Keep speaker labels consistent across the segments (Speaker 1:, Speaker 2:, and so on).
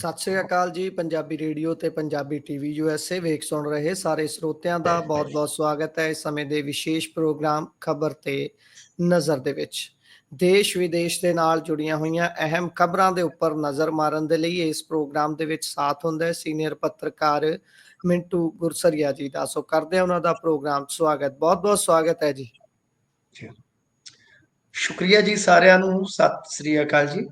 Speaker 1: ਸਤਿ ਸ੍ਰੀ ਅਕਾਲ ਜੀ ਪੰਜਾਬੀ ਰੇਡੀਓ ਤੇ Punjabi TV USA ਵੇਖ ਸੁਣ ਰਹੇ ਸਾਰੇ ਸਰੋਤਿਆਂ ਦਾ ਬਹੁਤ-ਬਹੁਤ ਸਵਾਗਤ ਹੈ ਇਸ ਸਮੇਂ ਦੇ ਵਿਸ਼ੇਸ਼ ਪ੍ਰੋਗਰਾਮ ਖਬਰ ਤੇ ਨਜ਼ਰ ਦੇ ਵਿੱਚ। ਦੇਸ਼ ਵਿਦੇਸ਼ ਦੇ ਨਾਲ ਜੁੜੀਆਂ ਹੋਈਆਂ ਅਹਿਮ ਖਬਰਾਂ ਦੇ ਉੱਪਰ ਨਜ਼ਰ ਮਾਰਨ ਦੇ ਲਈ ਇਸ ਪ੍ਰੋਗਰਾਮ ਦੇ ਵਿੱਚ ਸਾਥ ਹੁੰਦਾ ਹੈ ਸੀਨੀਅਰ ਪੱਤਰਕਾਰ ਮਿੰਟੂ ਗੁਰਸਰੀਆ ਜੀ ਦਾ। ਸੋ ਕਰਦੇ ਹਾਂ ਉਹਨਾਂ ਦਾ ਪ੍ਰੋਗਰਾਮ। ਸਵਾਗਤ ਬਹੁਤ-ਬਹੁਤ ਸਵਾਗਤ ਹੈ ਜੀ।
Speaker 2: ਸ਼ੁਕਰੀਆ ਜੀ ਸਾਰਿਆਂ ਨੂੰ। ਸਤਿ ਸ੍ਰੀ ਅਕਾਲ ਜੀ।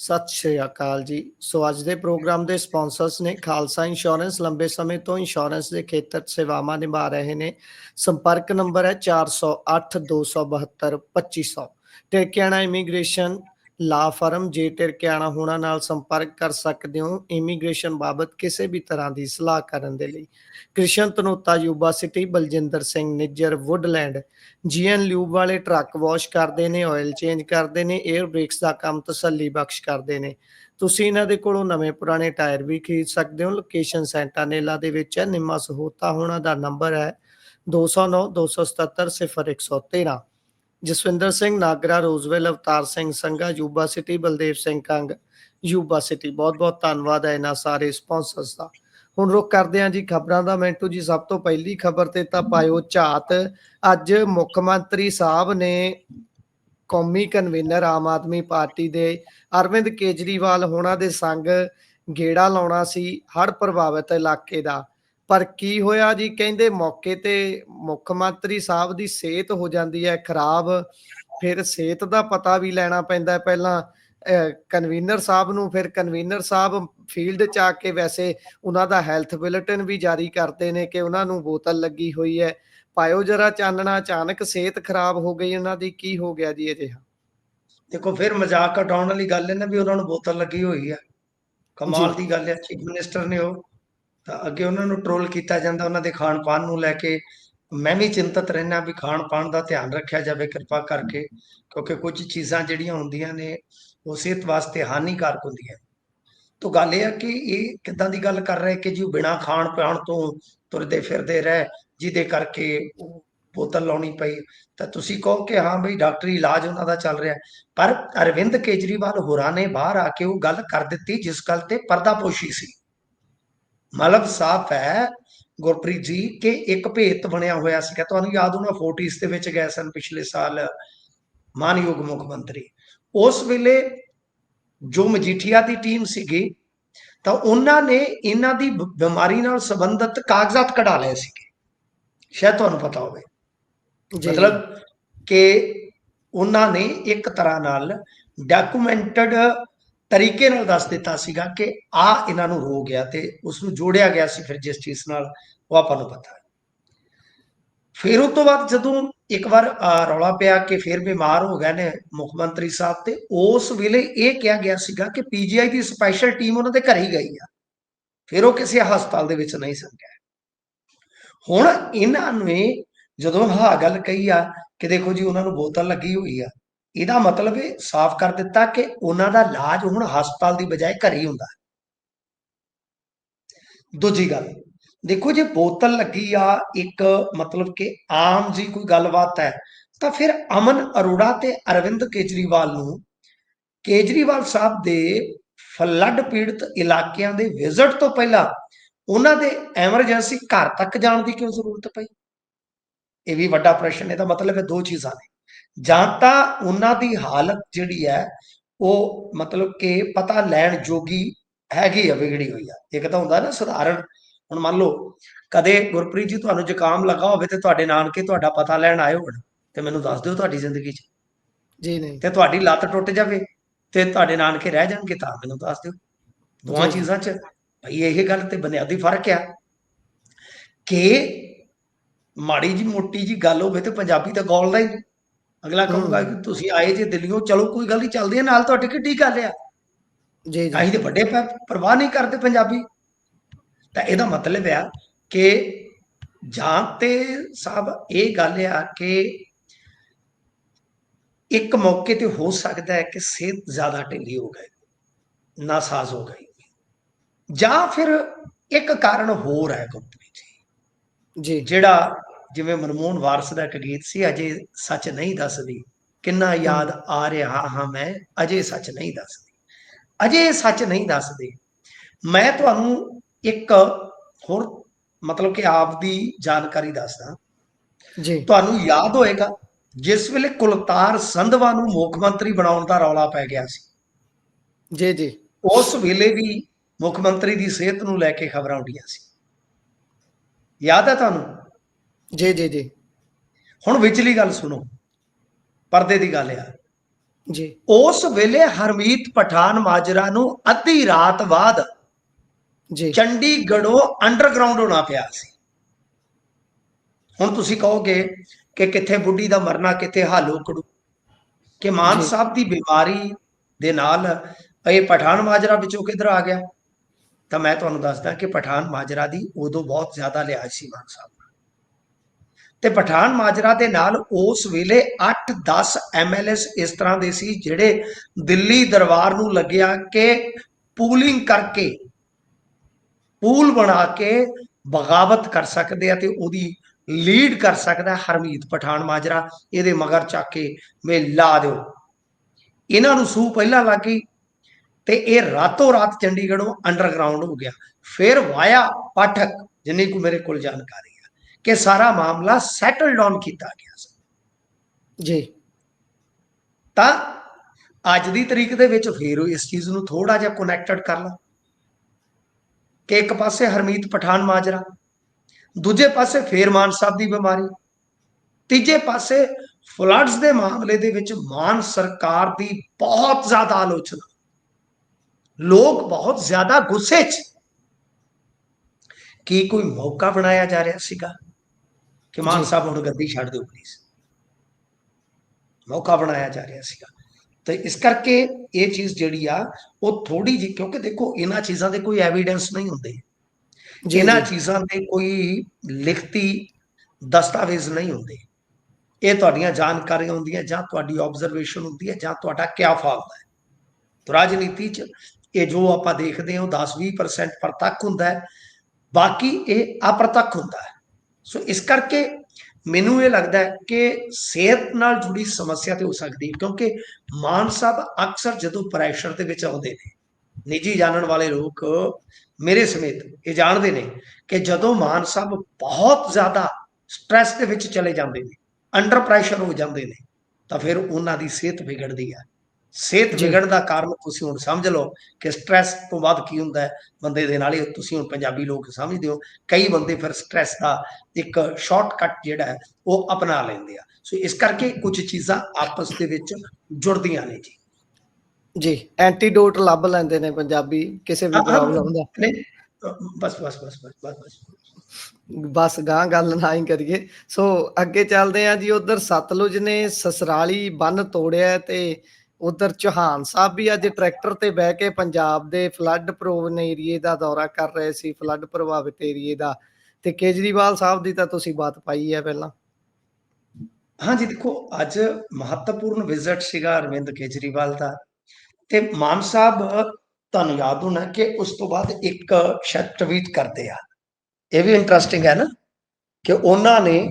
Speaker 1: ਸਤਿ ਸ਼੍ਰੀ ਅਕਾਲ ਜੀ। ਸੋ ਅੱਜ ਦੇ ਪ੍ਰੋਗਰਾਮ ਦੇ ਸਪਾਂਸਰਸ ਨੇ ਖਾਲਸਾ ਇੰਸ਼ੋਰੈਂਸ ਲੰਬੇ ਸਮੇਂ ਤੋਂ ਇੰਸ਼ੋਰੈਂਸ ਦੇ ਖੇਤਰ ਸੇਵਾਵਾਂ ਨਿਭਾ ਰਹੇ ਨੇ। ਸੰਪਰਕ ਨੰਬਰ ਹੈ 408 272 2500 ਟਿਰਕਿਆਣਾ ਇਮੀਗ੍ਰੇਸ਼ਨ ਲਾ ਫਰਮ ਜੇ ਟਿਰਕਿਆਣਾ ਹੋਣਾ ਨਾਲ ਸੰਪਰਕ ਕਰ ਸਕਦੇ ਹੋ, ਇਮੀਗ੍ਰੇਸ਼ਨ ਬਾਬਤ ਕਿਸੇ ਵੀ ਤਰ੍ਹਾਂ ਦੀ ਸਲਾਹ ਕਰਨ ਦੇ ਲਈ। Krishan Tanota Yuba City, Baljinder Singh Nijjar, Woodland. GN lube ਵਾਲੇ ਟਰੱਕ ਵਾਸ਼ ਕਰਦੇ ਨੇ ਆਇਲ ਚੇਂਜ ਕਰਦੇ ਨੇ 에ਅਰ ਬ੍ਰੇਕਸ ਦਾ ਕੰਮ ਤਸੱਲੀ ਬਖਸ਼ ਕਰਦੇ ਨੇ। ਤੁਸੀਂ ਇਹਨਾਂ ਦੇ ਕੋਲੋਂ ਨਵੇਂ ਪੁਰਾਣੇ ਟਾਇਰ ਵੀ ਖਰੀਦ ਸਕਦੇ ਹੋ। ਲੋਕੇਸ਼ਨ ਸੈਂਟਾ ਸੈਂਟਾਨੇਲਾ ਦੇ ਵਿੱਚ ਹੈ। ਨਿੰਮਾ ਸਹੋਤਾ ਹੋਣਾ ਦਾ ਨੰਬਰ ਹੈ 209 277 0113 Jaswinder Singh, Nagra, Roseville, Avtar Singh, Sangha, Yuba city, Baldev Singh Kang, Yuba city. ਬਹੁਤ ਬਹੁਤ ਧੰਨਵਾਦ ਹੈ ਇਹਨਾਂ ਸਾਰੇ ਸਪਾਂਸਰਸ ਦਾ। ਹੁਣ ਰੁਕ ਕਰਦੇ ਹਾਂ ਜੀ ਖਬਰਾਂ ਦਾ। ਮੈਂਟੂ ਜੀ, ਸਭ ਤੋਂ ਪਹਿਲੀ ਖਬਰ ਤੇ ਤਾਂ ਪਾਇਓ ਝਾਤ। ਅੱਜ ਮੁੱਖ ਮੰਤਰੀ ਸਾਹਿਬ ਨੇ ਕੌਮੀ ਕਨਵੀਨਰ ਆਮ ਆਦਮੀ ਪਾਰਟੀ ਦੇ ਅਰਵਿੰਦ ਕੇਜਰੀਵਾਲ ਹੋਣਾ ਦੇ ਸੰਗ ਗੇੜਾ ਲਾਉਣਾ ਸੀ ਹੜ ਪ੍ਰਭਾਵਿਤ ਇਲਾਕੇ ਦਾ। ਪਰ ਕੀ ਹੋਇਆ ਜੀ? ਕਹਿੰਦੇ ਮੌਕੇ ਤੇ ਮੁੱਖ ਮੰਤਰੀ ਸਾਹਿਬ ਦੀ ਸਿਹਤ ਹੋ ਜਾਂਦੀ ਹੈ ਖਰਾਬ ਫਿਰ ਸਿਹਤ ਦਾ ਪਤਾ ਵੀ ਲੈਣਾ ਪੈਂਦਾ ਹੈ ਪਹਿਲਾਂ। ਕਨਵੀਨਰ ਸਾਹਿਬ ਨੂੰ ਫਿਰ ਕਨਵੀਨਰ ਸਾਹਿਬ ਫੀਲਡ ਚ ਆ ਕੇ ਵੈਸੇ ਉਹਨਾਂ ਦਾ ਹੈਲਥ ਬੁਲੇਟਿਨ ਵੀ ਜਾਰੀ ਕਰਦੇ ਨੇ ਕਿ ਉਹਨਾਂ ਨੂੰ ਬੋਤਲ ਲੱਗੀ ਹੋਈ ਹੈ। ਪਾਇਓ ਜਰਾ ਚਾਨਣਾ ਅਚਾਨਕ ਸਿਹਤ ਖਰਾਬ ਹੋ ਗਈ ਉਹਨਾਂ ਦੀ ਕੀ ਹੋ ਗਿਆ ਜੀ ਅਜਿਹਾ?
Speaker 2: ਦੇਖੋ ਫਿਰ ਮਜ਼ਾਕ ਉਡਾਉਣ ਵਾਲੀ ਗੱਲ ਹੈ ਨਾ ਵੀ ਉਹਨਾਂ ਨੂੰ ਬੋਤਲ ਲੱਗੀ ਹੋਈ ਆ ਕਮਾਲ ਦੀ ਗੱਲ ਹੈ ਚੀਫ ਮਿਨਿਸਟਰ ਨੇ ਉਹ ਤਾਂ ਅੱਗੇ ਉਹਨਾਂ ਨੂੰ ਟ੍ਰੋਲ ਕੀਤਾ ਜਾਂਦਾ, ਉਹਨਾਂ ਦੇ ਖਾਣ ਪਾਣ ਨੂੰ ਲੈ ਕੇ ਮੈਂ ਵੀ ਚਿੰਤਤ ਰਹਿਣਾ ਵੀ ਖਾਣ ਪਾਣ ਦਾ ਧਿਆਨ ਰੱਖਿਆ ਜਾਵੇ ਕਿਰਪਾ ਕਰਕੇ, ਕਿਉਂਕਿ ਕੁਝ ਚੀਜ਼ਾਂ ਜਿਹੜੀਆਂ ਹੁੰਦੀਆਂ ਨੇ, ਉਹ ਸਿਹਤ ਵਾਸਤੇ ਹਾਨੀਕਾਰਕ ਹੁੰਦੀਆਂ ਤਾਂ ਗੱਲ ਇਹ ਹੈ ਕਿ ਇਹ ਕਿੱਦਾਂ ਦੀ ਗੱਲ ਕਰ ਰਹੇ ਕਿ ਜੀ ਉਹ ਬਿਨਾ ਖਾਣ ਪਾਣ ਤੋਂ ਤੁਰਦੇ ਫਿਰਦੇ ਰਹਿ, ਜਿਹਦੇ ਕਰਕੇ ਉਹ ਬੋਤਲ ਲਾਉਣੀ ਪਈ। ਤਾਂ ਤੁਸੀਂ ਕਹੋ ਕਿ ਹਾਂ ਬਈ ਡਾਕਟਰੀ ਇਲਾਜ ਉਹਨਾਂ ਦਾ ਚੱਲ ਰਿਹਾ। ਪਰ ਅਰਵਿੰਦ ਕੇਜਰੀਵਾਲ ਹੋਰਾਂ ਨੇ ਬਾਹਰ ਆ ਕੇ ਉਹ ਗੱਲ ਕਰ ਦਿੱਤੀ, ਜਿਸ ਗੱਲ ਤੇ ਪਰਦਾਪੋਸ਼ੀ ਸੀ। ਮਤਲਬ ਸਾਫ਼ ਹੈ। ਗੁਰਪ੍ਰੀਤ ਜੀ ਕਿ ਇੱਕ ਭੇਤ ਬਣਿਆ ਹੋਇਆ ਸੀ ਕਿ ਤੁਹਾਨੂੰ ਯਾਦ ਹੋਣਾ 40s ਦੇ ਵਿੱਚ ਗਏ ਸਨ ਪਿਛਲੇ ਸਾਲ ਮਾਨਯੋਗ ਮੁੱਖ ਮੰਤਰੀ। ਉਸ ਵੇਲੇ ਜੋ ਮਜੀਠੀਆ ਦੀ ਟੀਮ ਸੀਗੀ ਤਾਂ ਉਹਨਾਂ ਨੇ ਇਹਨਾਂ ਦੀ ਬਿਮਾਰੀ ਨਾਲ ਸੰਬੰਧਿਤ ਕਾਗਜ਼ਾਤ ਕਢਾ ਲਏ ਸੀਗੇ। ਸ਼ਾਇਦ ਤੁਹਾਨੂੰ ਪਤਾ ਹੋਵੇ। ਮਤਲਬ ਕਿ ਉਹਨਾਂ ਨੇ ਇੱਕ ਤਰ੍ਹਾਂ ਨਾਲ ਡਾਕੂਮੈਂਟਡ ਤਰੀਕੇ ਨਾਲ ਦੱਸ ਦਿੱਤਾ ਸੀਗਾ ਕਿ ਆ ਇਹਨਾਂ ਨੂੰ ਹੋ ਗਿਆ ਤੇ ਉਸ ਨੂੰ ਜੋੜਿਆ ਗਿਆ ਸੀ ਫਿਰ ਜਿਸ ਚੀਜ਼ ਨਾਲ ਉਹ ਆਪਾਂ ਨੂੰ ਪਤਾ ਹੈ। ਫਿਰ ਉਸ ਤੋਂ ਬਾਅਦ ਜਦੋਂ ਇੱਕ ਵਾਰ ਰੌਲਾ ਪਿਆ ਕਿ ਫਿਰ ਬਿਮਾਰ ਹੋ ਗਏ ਨੇ ਮੁੱਖ ਮੰਤਰੀ ਸਾਹਿਬ ਤੇ ਉਸ ਵੇਲੇ ਇਹ ਕਿਹਾ ਗਿਆ ਸੀਗਾ ਕਿ ਪੀਜੀਆਈ ਦੀ ਸਪੈਸ਼ਲ ਟੀਮ ਉਹਨਾਂ ਦੇ ਘਰ ਹੀ ਗਈ ਆ। ਫਿਰ ਉਹ ਕਿਸੇ ਹਸਪਤਾਲ ਦੇ ਵਿੱਚ ਨਹੀਂ ਸੰਗਿਆ ਹੁਣ ਇਹਨਾਂ ਨੇ ਜਦੋਂ ਹਾਂ ਗੱਲ ਕਹੀ ਆ ਕਿ ਦੇਖੋ ਜੀ ਉਹਨਾਂ ਨੂੰ ਬੋਤਲ ਲੱਗੀ ਹੋਈ ਆ ਇਹਦਾ ਮਤਲਬ ਇਹ ਸਾਫ਼ ਕਰ ਦਿੱਤਾ ਕਿ ਉਹਨਾਂ ਦਾ ਇਲਾਜ ਹੁਣ ਹਸਪਤਾਲ ਦੀ ਬਜਾਏ ਘਰ ਹੀ ਹੁੰਦਾ ਦੂਜੀ ਗੱਲ, ਦੇਖੋ ਜੇ ਬੋਤਲ ਲੱਗੀ ਆ, ਇੱਕ ਮਤਲਬ ਕਿ ਆਮ ਜੀ ਕੋਈ ਗੱਲਬਾਤ ਹੈ, ਤਾਂ ਫਿਰ ਅਮਨ ਅਰੋੜਾ ਤੇ ਅਰਵਿੰਦ ਕੇਜਰੀਵਾਲ ਨੂੰ ਕੇਜਰੀਵਾਲ ਸਾਹਿਬ ਦੇ ਫਲੱਡ ਪੀੜਤ ਇਲਾਕਿਆਂ ਦੇ ਵਿਜ਼ਿਟ ਤੋਂ ਪਹਿਲਾਂ ਉਹਨਾਂ ਦੇ ਐਮਰਜੈਂਸੀ ਘਰ ਤੱਕ ਜਾਣ ਦੀ ਕਿਉਂ ਜ਼ਰੂਰਤ ਪਈ? ਇਹ ਵੀ ਵੱਡਾ ਪ੍ਰਸ਼ਨ, ਇਹਦਾ ਮਤਲਬ ਇਹ ਦੋ ਚੀਜ਼ਾਂ ਨੇ। ਜਾਂ ਤਾਂ ਉਹਨਾਂ ਦੀ ਹਾਲਤ ਜਿਹੜੀ ਹੈ ਉਹ ਮਤਲਬ ਕਿ ਪਤਾ ਲੈਣ ਜੋਗੀ ਹੈਗੀ ਆ ਵਿਗੜੀ ਹੋਈ ਆ। ਇੱਕ ਤਾਂ ਹੁੰਦਾ ਨਾ ਸਧਾਰਨ ਹੁਣ ਮੰਨ ਲਓ ਕਦੇ ਗੁਰਪ੍ਰੀਤ ਜੀ ਤੁਹਾਨੂੰ ਜ਼ੁਕਾਮ ਲੱਗਾ ਹੋਵੇ ਤੇ ਤੁਹਾਡੇ ਨਾਨਕੇ ਤੁਹਾਡਾ ਪਤਾ ਲੈਣ ਆਏ ਹੋਣ ਤੇ ਮੈਨੂੰ ਦੱਸ ਦਿਓ ਤੁਹਾਡੀ ਜ਼ਿੰਦਗੀ 'ਚ।
Speaker 1: ਜੀ ਨਹੀਂ।
Speaker 2: ਤੇ ਤੁਹਾਡੀ ਲੱਤ ਟੁੱਟ ਜਾਵੇ ਤੇ ਤੁਹਾਡੇ ਨਾਨਕੇ ਰਹਿ ਜਾਣਗੇ ਤਾਂ ਮੈਨੂੰ ਦੱਸ ਦਿਓ। ਦੋਵਾਂ ਚੀਜ਼ਾਂ 'ਚ ਭਈ ਇਹ ਗੱਲ ਤੇ ਬੁਨਿਆਦੀ ਫ਼ਰਕ ਆ ਕਿ ਮਾੜੀ ਜੀ ਮੋਟੀ ਜੀ ਗੱਲ ਹੋਵੇ ਤੇ ਪੰਜਾਬੀ ਤਾਂ ਗੋਲਦਾ ਹੀ ਅਗਲਾ ਕਹੂਗਾ ਕਿ ਤੁਸੀਂ ਆਏ ਜੇ ਦਿੱਲੀੋਂ ਚਲੋ ਕੋਈ ਗੱਲ ਨਹੀਂ ਚੱਲਦੀ ਹੈ ਨਾਲ ਤੁਹਾਡੀ ਕਿੱਡੀ ਗੱਲ ਆ।
Speaker 1: ਜੀ ਜੀ।
Speaker 2: ਅਸੀਂ ਤੇ ਵੱਡੇ ਪਰਵਾਹ ਨਹੀਂ ਕਰਦੇ ਪੰਜਾਬੀ। ਤਾਂ ਇਹਦਾ ਮਤਲਬ ਆ ਕਿ ਜਾਂ ਤੇ ਸਾਹਿਬ ਇਹ ਗੱਲ ਆ ਕਿ ਇੱਕ ਮੌਕੇ ਤੇ ਹੋ ਸਕਦਾ ਹੈ ਕਿ ਸਿਹਤ ਜ਼ਿਆਦਾ ਢਿੱਲੀ ਹੋ ਗਈ ਨਾਸਾਜ਼ ਹੋ ਗਈ। ਜਾਂ ਫਿਰ ਇੱਕ ਕਾਰਨ ਹੋਰ ਹੈ ਜੀ
Speaker 1: ਜੀ।
Speaker 2: ਜਿਹੜਾ ਜਿਵੇਂ ਮਨਮੋਹਨ ਵਾਰਸ ਦਾ ਇੱਕ ਗੀਤ ਸੀ ਅਜੇ ਸੱਚ ਨਹੀਂ ਦੱਸਦੀ। ਕਿੰਨਾ ਯਾਦ ਆ ਰਿਹਾ ਹਾਂ ਮੈਂ ਅਜੇ ਸੱਚ ਨਹੀਂ ਦੱਸਦੀ। ਅਜੇ ਸੱਚ ਨਹੀਂ ਦੱਸਦੇ। ਮੈਂ ਤੁਹਾਨੂੰ ਇੱਕ ਹੋਰ ਮਤਲਬ ਕਿ ਆਪ ਦੀ ਜਾਣਕਾਰੀ ਦੱਸਦਾ।
Speaker 1: ਜੀ।
Speaker 2: ਤੁਹਾਨੂੰ ਯਾਦ ਹੋਏਗਾ ਜਿਸ ਵੇਲੇ ਕੁਲਤਾਰ ਸੰਧਵਾ ਨੂੰ ਮੁੱਖ ਮੰਤਰੀ ਬਣਾਉਣ ਦਾ ਰੌਲਾ ਪੈ ਗਿਆ ਸੀ।
Speaker 1: ਜੀ ਜੀ।
Speaker 2: ਉਸ ਵੇਲੇ ਵੀ ਮੁੱਖ ਮੰਤਰੀ ਦੀ ਸਿਹਤ ਨੂੰ ਲੈ ਕੇ ਖਬਰਾਂ ਉੱਡੀਆਂ ਸੀ। ਯਾਦ ਹੈ ਤੁਹਾਨੂੰ?
Speaker 1: ਜੀ ਜੀ ਜੀ।
Speaker 2: ਹੁਣ ਵਿਚਲੀ ਗੱਲ ਸੁਣੋ। ਪਰਦੇ ਦੀ ਗੱਲ ਆ।
Speaker 1: ਜੀ।
Speaker 2: ਉਸ ਵੇਲੇ ਹਰਮੀਤ ਪਠਾਨ ਮਾਜਰਾ ਨੂੰ ਅੱਧੀ ਰਾਤ ਬਾਅਦ
Speaker 1: ਜੀ।
Speaker 2: ਚੰਡੀਗੜ੍ਹੋਂ ਅੰਡਰਗਰਾਉਂਡ ਹੋਣਾ ਪਿਆ ਸੀ। ਹੁਣ ਤੁਸੀਂ ਕਹੋਗੇ ਕਿ ਕਿੱਥੇ ਬੁੱਢੀ ਦਾ ਮਰਨਾ ਕਿੱਥੇ ਹਾਲੋ ਕੜੂ? ਕਿ ਮਾਨ। ਸਾਹਿਬ ਦੀ ਬਿਮਾਰੀ ਦੇ ਨਾਲ ਇਹ ਪਠਾਨ ਮਾਜਰਾ ਵਿੱਚੋਂ ਕਿੱਧਰ ਆ ਗਿਆ? ਤਾਂ ਮੈਂ ਤੁਹਾਨੂੰ ਦੱਸਦਾ ਕਿ ਪਠਾਨ ਮਾਜਰਾ ਦੀ ਉਦੋਂ ਬਹੁਤ ਜ਼ਿਆਦਾ ਲਿਹਾਜ਼ ਸੀ ਮਾਨ ਸਾਹਿਬ। ਤੇ ਪਠਾਨ ਮਾਜਰਾ ਦੇ ਨਾਲ ਉਸ ਵੇਲੇ 8-10 ਐਮਐਲਏਸ ਇਸ ਤਰ੍ਹਾਂ ਦੇ ਸੀ ਜਿਹੜੇ ਦਿੱਲੀ ਦਰਬਾਰ ਨੂੰ ਲੱਗਿਆ ਕਿ ਪੂਲਿੰਗ ਕਰਕੇ, ਪੂਲ ਬਣਾ ਕੇ ਬਗਾਵਤ ਕਰ ਸਕਦੇ ਆ ਤੇ ਉਹਦੀ ਲੀਡ ਕਰ ਸਕਦਾ ਹਰਮੀਤ ਪਠਾਨ ਮਾਜਰਾ। ਇਹਦੇ ਮਗਰ ਚੱਕ ਕੇ ਮੇ ਲਾ ਦਿਓ। ਇਹਨਾਂ ਨੂੰ ਸੂ ਪਹਿਲਾਂ ਲੱਗ ਗਈ ਤੇ ਇਹ ਰਾਤੋਂ ਰਾਤ ਚੰਡੀਗੜ੍ਹੋਂ ਅੰਡਰਗਰਾਉਂਡ ਹੋ ਗਿਆ। ਫਿਰ ਵਾਇਆ ਪਾਠਕ, ਜਿੰਨੀ ਕੋ ਮੇਰੇ ਕੋਲ ਜਾਣਕਾਰੀ। ਕਿ ਸਾਰਾ ਮਾਮਲਾ ਸੈਟਲ ਡਾਊਨ ਕੀਤਾ ਗਿਆ ਸੀ।
Speaker 1: ਜੀ।
Speaker 2: ਤਾਂ ਅੱਜ ਦੀ ਤਰੀਕ ਦੇ ਵਿੱਚ ਫੇਰ ਉਹ ਇਸ ਚੀਜ਼ ਨੂੰ ਥੋੜਾ ਜਿਹਾ ਕਨੈਕਟਡ ਕਰ ਲਾ। ਕਿ ਇੱਕ ਪਾਸੇ ਹਰਮੀਤ ਪਠਾਨ ਮਾਜਰਾ ਦੂਜੇ ਪਾਸੇ ਫੇਰ ਮਾਨ ਸਾਹਿਬ ਦੀ ਬਿਮਾਰੀ ਤੀਜੇ ਪਾਸੇ ਫਲੱਡਸ ਦੇ ਮਾਮਲੇ ਦੇ ਵਿੱਚ ਮਾਨ ਸਰਕਾਰ ਦੀ ਬਹੁਤ ਜ਼ਿਆਦਾ ਆਲੋਚਨਾ। ਲੋਕ ਬਹੁਤ ਜ਼ਿਆਦਾ ਗੁੱਸੇ 'ਚ। ਕੀ ਕੋਈ ਮੌਕਾ ਬਣਾਇਆ ਜਾ ਰਿਹਾ ਸੀਗਾ? ਕਿ ਮਾਨ
Speaker 1: ਜੀ।
Speaker 2: ਸਾਹਿਬ ਹੁਣ ਗੱਦੀ ਛੱਡ ਦਿਓ ਪਲੀਜ਼ ਮੌਕਾ ਬਣਾਇਆ ਜਾ ਰਿਹਾ ਸੀਗਾ। ਤੇ ਇਸ ਕਰਕੇ ਇਹ ਚੀਜ਼ ਜਿਹੜੀ ਆ ਉਹ ਥੋੜੀ ਜਿਹੀ ਕਿਉਂਕਿ ਦੇਖੋ ਇਹਨਾਂ ਚੀਜ਼ਾਂ ਦੇ ਕੋਈ ਐਵੀਡੈਂਸ ਨਹੀਂ ਹੁੰਦੇ।
Speaker 1: ਜੀ
Speaker 2: ਇਹਨਾਂ
Speaker 1: ਜੀ,
Speaker 2: ਚੀਜ਼ਾਂ ਦੇ ਕੋਈ ਲਿਖਤੀ ਦਸਤਾਵੇਜ਼ ਨਹੀਂ ਹੁੰਦੇ। ਇਹ ਤੁਹਾਡੀਆਂ ਜਾਣਕਾਰੀਆਂ ਹੁੰਦੀਆਂ ਜਾਂ ਤੁਹਾਡੀ ਆਬਜ਼ਰਵੇਸ਼ਨ ਹੁੰਦੀ ਹੈ ਜਾਂ ਤੁਹਾਡਾ ਕਿਆ ਫਾਲਦਾ ਹੈ। ਤਾਂ ਰਾਜਨੀਤੀ 'ਚ ਇਹ ਜੋ ਆਪਾਂ ਦੇਖਦੇ ਹਾਂ ਉਹ 10-20% ਪ੍ਰਤੱਖ ਹੁੰਦਾ ਹੈ। ਬਾਕੀ ਇਹ ਅਪ੍ਰਤੱਖ ਹੁੰਦਾ ਹੈ। ਸੋ ਇਸ ਕਰਕੇ ਮੈਨੂੰ ਇਹ ਲੱਗਦਾ ਹੈ ਕਿ ਸਿਹਤ ਨਾਲ ਜੁੜੀ ਸਮੱਸਿਆ ਤੇ ਹੋ ਸਕਦੀ ਹੈ, ਕਿਉਂਕਿ ਮਾਨ ਸਾਹਿਬ ਅਕਸਰ ਜਦੋਂ ਪ੍ਰੈਸ਼ਰ ਦੇ ਵਿੱਚ ਆਉਂਦੇ ਨੇ, ਨਿੱਜੀ ਜਾਣਨ ਵਾਲੇ ਲੋਕ ਮੇਰੇ ਸਮੇਤ ਇਹ ਜਾਣਦੇ ਨੇ ਕਿ ਜਦੋਂ ਮਾਨ ਸਾਹਿਬ ਬਹੁਤ ਜ਼ਿਆਦਾ ਸਟ੍ਰੈਸ ਦੇ ਵਿੱਚ ਚਲੇ ਜਾਂਦੇ ਨੇ ਅੰਡਰ ਪ੍ਰੈਸ਼ਰ ਹੋ ਜਾਂਦੇ ਨੇ, ਤਾਂ ਫਿਰ ਉਹਨਾਂ ਦੀ ਸਿਹਤ ਵਿਗੜਦੀ ਹੈ। ਸਿਹਤ। ਵਿਗੜਨ ਦਾ ਕਾਰਨ ਤੁਸੀਂ ਹੁਣ ਸਮਝ ਲਓ ਕਿ ਸਟ੍ਰੈਸ ਤੋਂ ਬਾਅਦ ਕੀ ਹੁੰਦਾ ਹੈ। ਬੰਦੇ ਦੇ ਨਾਲ ਹੀ ਤੁਸੀਂ ਹੁਣ ਪੰਜਾਬੀ ਲੋਕ ਸਮਝਦੇ ਹੋ। ਕਈ ਬੰਦੇ ਫਿਰ ਸਟ੍ਰੈਸ ਦਾ ਇੱਕ ਸ਼ਾਰਟਕਟ ਜਿਹੜਾ ਹੈ ਉਹ ਅਪਣਾ ਲੈਂਦੇ ਆ। ਸੋ ਇਸ ਕਰਕੇ ਕੁਝ ਚੀਜ਼ਾਂ ਆਪਸ ਦੇ ਵਿੱਚ ਜੁੜਦੀਆਂ ਨੇ ਜੀ।
Speaker 1: ਜੀ ਐਂਟੀਡੋਟ ਲੱਭ ਲੈਂਦੇ ਨੇ ਪੰਜਾਬੀ ਕਿਸੇ ਵੀ ਪ੍ਰੋਬਲਮ ਦਾ
Speaker 2: ਨਹੀਂ ਅ, ਬਸ ਬਸ ਬਸ ਬਸ ਬਸ ਬਸ।
Speaker 1: ਬਸ ਗਾਂ ਗੱਲ ਨਾ ਹੀ ਕਰੀਏ। ਸੋ ਅੱਗੇ ਚੱਲਦੇ ਆ ਜੀ ਉਧਰ ਸਤਲੁਜ ਨੇ ਸਸਰਾਲੀ ਬੰਨ ਤੋੜਿਆ ਤੇ ਉਧਰ ਚੌਹਾਨ ਸਾਹਿਬ ਵੀ ਅੱਜ ਟਰੈਕਟਰ ਤੇ ਬਹਿ ਕੇ ਪੰਜਾਬ ਦੇ ਫਲੱਡ ਪ੍ਰੋਵਨ ਏਰੀਏ ਦਾ ਦੌਰਾ ਕਰ ਰਹੇ ਸੀ, ਫਲੱਡ ਪ੍ਰਭਾਵਿਤ ਏਰੀਏ ਦਾ। ਤੇ ਕੇਜਰੀਵਾਲ ਸਾਹਿਬ ਦੀ ਤਾਂ ਤੁਸੀਂ ਬਾਤ ਪਾਈ ਹੈ ਪਹਿਲਾਂ।
Speaker 2: ਹਾਂਜੀ, ਦੇਖੋ, ਅੱਜ ਮਹੱਤਵਪੂਰਨ ਵਿਜ਼ਿਟ ਸੀਗਾ ਅਰਵਿੰਦ ਕੇਜਰੀਵਾਲ ਦਾ। ਤੇ ਮਾਨ ਸਾਹਿਬ, ਤੁਹਾਨੂੰ ਯਾਦ ਹੋਣਾ ਕਿ ਉਸ ਤੋਂ ਬਾਅਦ ਇੱਕ ਸ਼ਾਇਦ ਟਵੀਟ ਕਰਦੇ ਆ। ਇਹ ਵੀ ਇੰਟਰਸਟਿੰਗ ਹੈ ਨਾ ਕਿ ਉਹਨਾਂ ਨੇ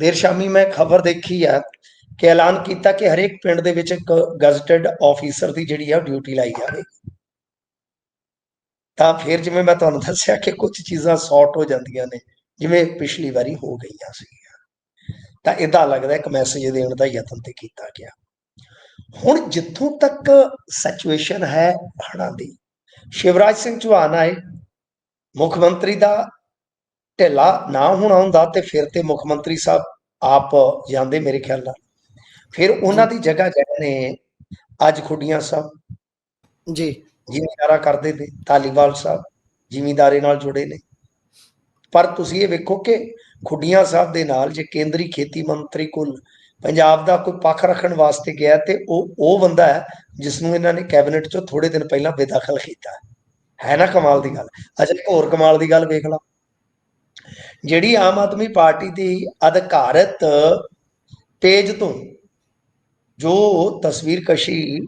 Speaker 2: ਦੇਰ ਸ਼ਾਮੀ ਮੈਂ ਖਬਰ ਦੇਖੀ ਆ ਕਿ ਐਲਾਨ ਕੀਤਾ ਕਿ ਹਰੇਕ ਪਿੰਡ ਦੇ ਵਿੱਚ ਇੱਕ ਗਜ਼ਟਡ ਆਫੀਸਰ ਦੀ ਜਿਹੜੀ ਆ ਡਿਊਟੀ ਲਾਈ ਜਾਵੇ ਤਾਂ ਫਿਰ ਜਿਵੇਂ ਮੈਂ ਤੁਹਾਨੂੰ ਦੱਸਿਆ ਕਿ ਕੁਝ ਚੀਜ਼ਾਂ ਸੌਰਟ ਹੋ ਜਾਂਦੀਆਂ ਨੇ, ਜਿਵੇਂ ਪਿਛਲੀ ਵਾਰੀ ਹੋ ਗਈਆਂ ਸੀ ਤਾਂ ਇਦਾਂ ਲੱਗਦਾ ਇੱਕ ਮੈਸੇਜ ਦੇਣ ਦਾ ਯਤਨ ਤੇ ਕੀਤਾ ਗਿਆ। ਹੁਣ ਜਿੱਥੋਂ ਤੱਕ ਸਿਚੁਏਸ਼ਨ ਹੈ ਹੜ੍ਹਾਂ ਦੀ, ਸ਼ਿਵਰਾਜ ਸਿੰਘ ਚੌਹਾਨ ਆਏ, ਮੁੱਖ ਮੰਤਰੀ ਦਾ ਢਿੱਲਾ ਨਾ ਹੋਣਾ ਹੁੰਦਾ ਤੇ ਫਿਰ ਤੇ ਮੁੱਖ ਮੰਤਰੀ ਸਾਹਿਬ ਆਪ ਜਾਂਦੇ ਮੇਰੇ ਖਿਆਲ ਨਾਲ। ਫਿਰ ਉਹਨਾਂ ਦੀ ਜਗ੍ਹਾ ਜਿਹੜੇ ਨੇ ਅੱਜ ਖੁੱਡੀਆਂ ਸਾਹਿਬ
Speaker 1: ਜੀ।
Speaker 2: ਜ਼ਿਮੀਂਦਾਰਾ ਕਰਦੇ ਨੇ ਧਾਲੀਵਾਲ ਸਾਹਿਬ ਜ਼ਿਮੀਂਦਾਰੇ ਨਾਲ ਜੁੜੇ ਨੇ। ਪਰ ਤੁਸੀਂ ਇਹ ਵੇਖੋ ਕਿ ਖੁੱਡੀਆਂ ਸਾਹਿਬ ਦੇ ਨਾਲ ਜੇ ਕੇਂਦਰੀ ਖੇਤੀ ਮੰਤਰੀ ਕੋਲ ਪੰਜਾਬ ਦਾ ਕੋਈ ਪੱਖ ਰੱਖਣ ਵਾਸਤੇ ਗਿਆ ਤੇ ਉਹ ਉਹ ਬੰਦਾ ਹੈ ਜਿਸ ਨੂੰ ਇਹਨਾਂ ਨੇ ਕੈਬਨਿਟ ਚੋਂ ਥੋੜੇ ਦਿਨ ਪਹਿਲਾਂ ਬੇਦਖਲ ਕੀਤਾ। ਹੈ ਨਾ ਕਮਾਲ ਦੀ ਗੱਲ? ਅੱਛਾ ਇੱਕ ਹੋਰ ਕਮਾਲ ਦੀ ਗੱਲ ਵੇਖ ਲਾ ਜਿਹੜੀ ਆਮ ਆਦਮੀ ਪਾਰਟੀ ਦੀ ਅਧਿਕਾਰਤ ਪੇਜ ਤੋਂ ਜੋ ਤਸਵੀਰ ਕਸ਼ੀ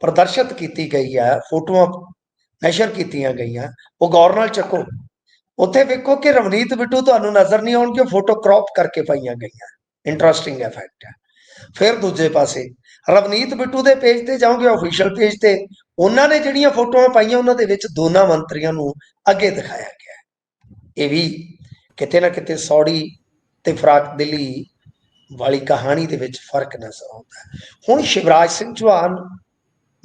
Speaker 2: ਪ੍ਰਦਰਸ਼ਿਤ ਕੀਤੀ ਗਈ ਹੈ, ਫੋਟੋਆਂ ਨਸ਼ਰ ਕੀਤੀਆਂ ਗਈਆਂ, ਉਹ ਗੌਰ ਨਾਲ ਚੱਕੋ। ਉੱਥੇ ਵੇਖੋ ਕਿ ਰਵਨੀਤ ਬਿੱਟੂ ਤੁਹਾਨੂੰ ਨਜ਼ਰ ਨਹੀਂ ਆਉਣਗੇ ਫੋਟੋ ਕ੍ਰੌਪ ਕਰਕੇ ਪਾਈਆਂ ਗਈਆਂ। ਇੰਟਰਸਟਿੰਗ ਇਫੈਕਟ ਹੈ। ਫਿਰ ਦੂਜੇ ਪਾਸੇ, ਰਵਨੀਤ ਬਿੱਟੂ ਦੇ ਪੇਜ ਤੇ ਜਾਓਗੇ ਅਫੀਸ਼ੀਅਲ ਪੇਜ ਤੇ, ਉਹਨਾਂ ਨੇ ਜਿਹੜੀਆਂ ਫੋਟੋਆਂ ਪਾਈਆਂ, ਉਹਨਾਂ ਦੇ ਵਿੱਚ ਦੋਨਾਂ ਮੰਤਰੀਆਂ ਨੂੰ ਅੱਗੇ ਦਿਖਾਇਆ ਗਿਆ। ਇਹ ਵੀ ਕਿਤੇ ਨਾ ਕਿਤੇ ਸੌੜੀ ਤੇ ਫਰਾਕ ਦਿਲੀ ਵਾਲੀ ਕਹਾਣੀ ਦੇ ਵਿੱਚ ਫ਼ਰਕ ਨਜ਼ਰ ਆਉਂਦਾ ਹੁਣ ਸ਼ਿਵਰਾਜ ਸਿੰਘ ਚੌਹਾਨ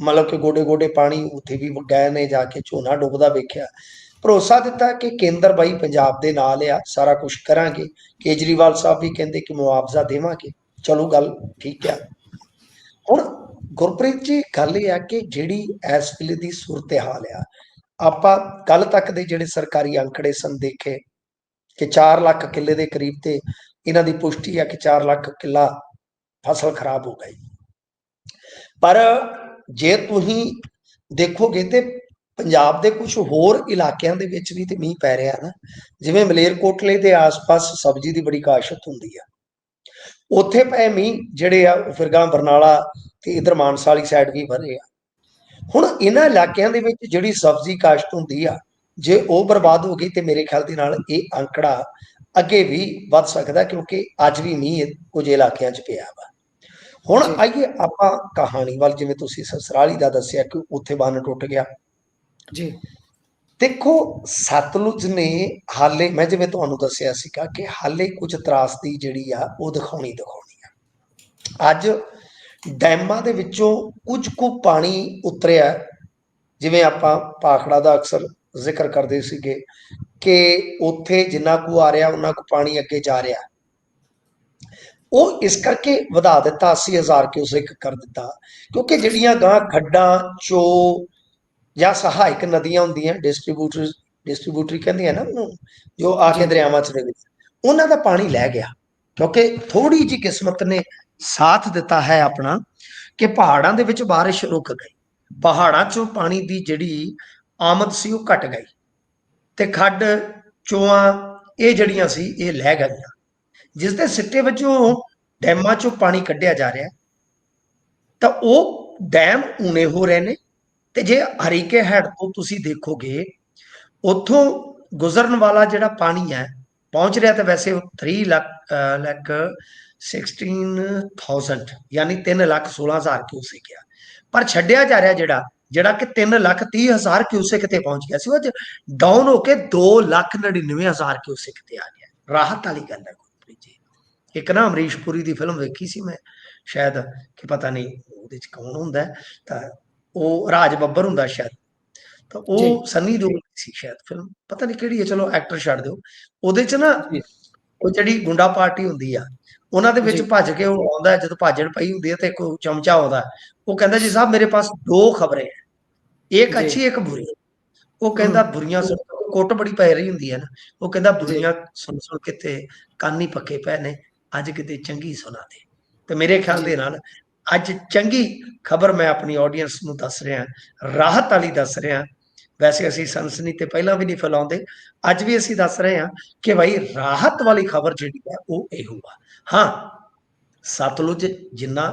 Speaker 2: ਮਤਲਬ ਕਿ ਗੋਡੇ ਗੋਡੇ ਪਾਣੀ ਉੱਥੇ ਵੀ ਗਏ ਨੇ, ਜਾ ਕੇ ਝੋਨਾ ਡੁੱਬਦਾ ਵੇਖਿਆ। ਭਰੋਸਾ ਦਿੱਤਾ ਕਿ ਕੇਂਦਰ ਬਾਈ ਪੰਜਾਬ ਦੇ ਨਾਲ ਆ, ਸਾਰਾ ਕੁਝ ਕਰਾਂਗੇ। ਕੇਜਰੀਵਾਲ ਸਾਹਿਬ ਵੀ ਕਹਿੰਦੇ ਕਿ ਮੁਆਵਜ਼ਾ ਦੇਵਾਂਗੇ। ਚਲੋ ਗੱਲ ਠੀਕ ਆ। ਹੁਣ ਗੁਰਪ੍ਰੀਤ ਜੀ, ਗੱਲ ਇਹ ਆ ਕਿ ਜਿਹੜੀ ਇਸ ਵੇਲੇ ਦੀ ਸੂਰਤ ਹਾਲ ਆ, ਆਪਾਂ ਕੱਲ ਤੱਕ ਦੇ ਜਿਹੜੇ ਸਰਕਾਰੀ ਅੰਕੜੇ ਸਨ ਦੇਖੇ, ਕਿ 4 ਲੱਖ ਕਿੱਲੇ ਦੇ ਕਰੀਬ ਤੇ ਇਹਨਾਂ ਦੀ ਪੁਸ਼ਟੀ ਆ ਕਿ 4 ਲੱਖ ਕਿੱਲਾ ਫਸਲ ਖਰਾਬ ਹੋ ਗਈ। ਪਰ ਜੇ ਤੁਸੀਂ ਦੇਖੋਗੇ ਤੇ ਪੰਜਾਬ ਦੇ ਕੁਝ ਹੋਰ ਇਲਾਕਿਆਂ ਦੇ ਵਿੱਚ ਵੀ ਤੇ ਮੀਂਹ ਪੈ ਰਿਹਾ ਨਾ, ਜਿਵੇਂ ਮਲੇਰਕੋਟਲੇ ਦੇ ਆਸ-ਪਾਸ ਸਬਜ਼ੀ ਦੀ ਬੜੀ ਕਾਸ਼ਤ ਹੁੰਦੀ ਆ। ਉੱਥੇ ਪਏ ਮੀਂਹ ਜਿਹੜੇ ਆ, ਉਹ ਫਿਰ ਬਰਨਾਲਾ ਤੇ ਇਧਰ ਮਾਨਸਾ ਵਾਲੀ ਸਾਈਡ ਵੀ ਵਧੇ ਆ। ਹੁਣ ਇਹਨਾਂ ਇਲਾਕਿਆਂ ਦੇ ਵਿੱਚ ਜਿਹੜੀ ਸਬਜ਼ੀ ਕਾਸ਼ਤ ਹੁੰਦੀ ਆ, ਜੇ ਉਹ ਬਰਬਾਦ ਹੋ ਗਈ ਤੇ ਮੇਰੇ ਖਿਆਲ ਦੇ ਨਾਲ ਇਹ ਅੰਕੜਾ ਅੱਗੇ ਵੀ ਵੱਧ ਸਕਦਾ ਕਿਉਂਕਿ ਅੱਜ ਵੀ ਮੀਂਹ ਕੁਝ ਇਲਾਕਿਆਂ 'ਚ ਪਿਆ ਵਾ। ਹੁਣ। ਆਈਏ ਆਪਾਂ ਕਹਾਣੀ ਵੱਲ ਜਿਵੇਂ ਤੁਸੀਂ ਸਸਰਾਲੀ ਦਾ ਦੱਸਿਆ ਕਿ ਉੱਥੇ ਬੰਨ ਟੁੱਟ ਗਿਆ।
Speaker 1: ਜੀ।
Speaker 2: ਦੇਖੋ ਸਤਲੁਜ ਨੇ ਹਾਲੇ ਮੈਂ ਜਿਵੇਂ ਤੁਹਾਨੂੰ ਦੱਸਿਆ ਸੀਗਾ ਕਿ ਹਾਲੇ ਕੁਝ ਤਰਾਸਦੀ ਜਿਹੜੀ ਆ ਉਹ ਦਿਖਾਉਣੀ ਦਿਖਾਉਣੀ ਆ। ਅੱਜ ਡੈਮਾਂ ਦੇ ਵਿੱਚੋਂ ਕੁਝ ਕੁ ਪਾਣੀ ਉਤਰਿਆ। ਜਿਵੇਂ ਆਪਾਂ ਪਾਖੜਾ ਦਾ ਅਕਸਰ ਜ਼ਿਕਰ ਕਰਦੇ ਸੀਗੇ ਕਿ ਉੱਥੇ ਜਿੰਨਾ ਕੁ ਆ ਰਿਹਾ ਉਹਨਾਂ ਕੁ ਪਾਣੀ ਅੱਗੇ ਜਾ ਰਿਹਾ। ਉਹ ਇਸ ਕਰਕੇ ਵਧਾ ਦਿੱਤਾ 80000 ਕਿਊਸੈਕ ਕਰ ਦਿੱਤਾ। ਕਿਉਂਕਿ ਜਿਹੜੀਆਂ ਗਾਂ ਖੱਡਾਂ ਚੋ ਜਾਂ ਸਹਾਇਕ ਨਦੀਆਂ ਹੁੰਦੀਆਂ ਡਿਸਟ੍ਰੀਬਿਊਟਰ ਡਿਸਟ੍ਰੀਬਿਊਟਰੀ ਕਹਿੰਦੀਆਂ ਨਾ ਉਹਨੂੰ ਜੋ ਆ ਕੇ। ਦਰਿਆਵਾਂ ਚ ਦੇ ਵਿੱਚ ਉਹਨਾਂ ਦਾ ਪਾਣੀ ਲੈ ਗਿਆ। ਕਿਉਂਕਿ ਥੋੜੀ ਜੀ ਕਿਸਮਤ ਨੇ ਸਾਥ ਦਿੱਤਾ ਹੈ ਆਪਣਾ ਕਿ ਪਹਾੜਾਂ ਦੇ ਵਿੱਚ ਬਾਰਿਸ਼ ਰੁਕ ਗਈ। ਪਹਾੜਾਂ ਚੋਂ ਪਾਣੀ ਦੀ ਜਿਹੜੀ ਆਮਦ ਸੀ ਉਹ ਘਟ ਗਈ। ਤੇ ਖੱਡ ਚੋਆਂ ਇਹ ਜਿਹੜੀਆਂ ਸੀ ਇਹ ਲੈ ਗਈਆਂ ਜਿਸ ਦੇ ਸਿੱਟੇ ਵਜੋਂ ਡੈਮਾਂ ਚੋਂ ਪਾਣੀ ਕੱਢਿਆ ਜਾ ਰਿਹਾ ਹੈ। ਤਾਂ ਉਹ ਡੈਮ ਊਣੇ ਹੋ ਰਹੇ ਨੇ ਤੇ ਜੇ ਹਰੀਕੇ ਹੈਡ ਤੋਂ ਤੁਸੀਂ ਦੇਖੋਗੇ ਉੱਥੋਂ ਗੁਜ਼ਰਨ ਵਾਲਾ ਜਿਹੜਾ ਪਾਣੀ ਹੈ ਪਹੁੰਚ ਰਿਹਾ ਤਾਂ ਵੈਸੇ ਉਹ 3 ਲੱਖ ਅਹ, ਲੱਖ 16000 ਯਾਨੀ 3 ਲੱਖ 16000 ਕਿਊਸੈਕ ਆ ਪਰ ਛੱਡਿਆ ਜਾ ਰਿਹਾ ਜਿਹੜਾ ਜਿਹੜਾ ਕਿ 3 ਲੱਖ 30000 ਕਿਊਸੈਕ ਤੇ ਪਹੁੰਚ ਗਿਆ ਸੀ ਉਹ ਡਾਊਨ ਹੋ ਕੇ 2 ਲੱਖ 99000 ਕਿਊਸੈਕ ਤੇ ਆ ਗਿਆ ਰਾਹਤ ਵਾਲੀ ਗੱਲ ਹੈ ਗੁਰਪ੍ਰੀਤ ਜੀ ਇੱਕ ਨਾ ਅਮਰੀਸ਼ ਪੁਰੀ ਦੀ ਫਿਲਮ ਵੇਖੀ ਸੀ ਮੈਂ ਸ਼ਾਇਦ ਕਿ ਪਤਾ ਨਹੀਂ ਉਹਦੇ ਚ ਕੌਣ ਹੁੰਦਾ ਹੈ, ਤਾਂ ਉਹ ਰਾਜ ਬੱਬਰ ਹੁੰਦਾ ਸ਼ਾਇਦ ਤਾਂ ਉਹ। ਸੰਨੀ ਦਿਓਲ ਸੀ ਸ਼ਾਇਦ ਫਿਲਮ ਪਤਾ ਨਹੀਂ ਕਿਹੜੀ ਹੈ ਚਲੋ ਐਕਟਰ ਛੱਡ ਦਿਓ ਉਹਦੇ ਚ ਨਾ। ਉਹ ਜਿਹੜੀ ਗੁੰਡਾ ਪਾਰਟੀ ਹੁੰਦੀ ਆ ਉਹਨਾਂ ਦੇ ਵਿੱਚ। ਭੱਜ ਕੇ ਉਹ ਆਉਂਦਾ ਹੈ, ਜਦੋਂ ਭਾਜੜ ਪਈ ਹੁੰਦੀ ਹੈ ਤੇ ਕੋਈ ਚਮਚਾ ਆਉਂਦਾ ਉਹ ਕਹਿੰਦਾ ਜੀ ਸਾਹਿਬ ਮੇਰੇ ਪਾਸ ਦੋ ਖਬरें हैं
Speaker 1: ਇੱਕ
Speaker 2: ਅੱਛੀ ਇੱਕ ਬੁਰੀ। ਉਹ ਕਹਿੰਦਾ ਬੁਰੀਆਂ ਸੁਣ ਕੁੱਟ ਬੜੀ ਪੈ ਰਹੀ ਹੁੰਦੀ ਹੈ ਨਾ। ਉਹ ਕਹਿੰਦਾ ਬੁਰੀਆਂ ਸੁਣ ਸੁਣ ਕਿਤੇ ਤੇ ਕੰਨ ਹੀ ਪੱਕੇ ਪੈ ਨੇ। ਅੱਜ ਕਿਤੇ ਚੰਗੀ ਸੁਣਾ ਦੇ ਤੇ ਮੇਰੇ ਖਿਆਲ ਦੇ ਨਾਲ ਅੱਜ ਚੰਗੀ ਖਬਰ ਮੈਂ ਆਪਣੀ ਆਡੀਅנס ਨੂੰ ਦੱਸ ਰਿਹਾ ਰਾਹਤ ਵਾਲੀ ਦੱਸ ਰਿਹਾ। ਵੈਸੇ ਅਸੀਂ ਸੰਸਨੀ ਤੇ ਪਹਿਲਾਂ ਵੀ ਨਹੀਂ ਫੈਲਾਉਂਦੇ। ਅੱਜ ਵੀ ਅਸੀਂ ਦੱਸ ਰਹੇ ਹਾਂ ਕਿ ਭਾਈ ਰਾਹਤ ਵਾਲੀ ਖਬਰ ਜਿਹੜੀ ਹੈ ਉਹ ਇਹ ਹੋਊਗਾ ਹਾਂ ਸਤਲੁਜ ਜਿੰਨਾ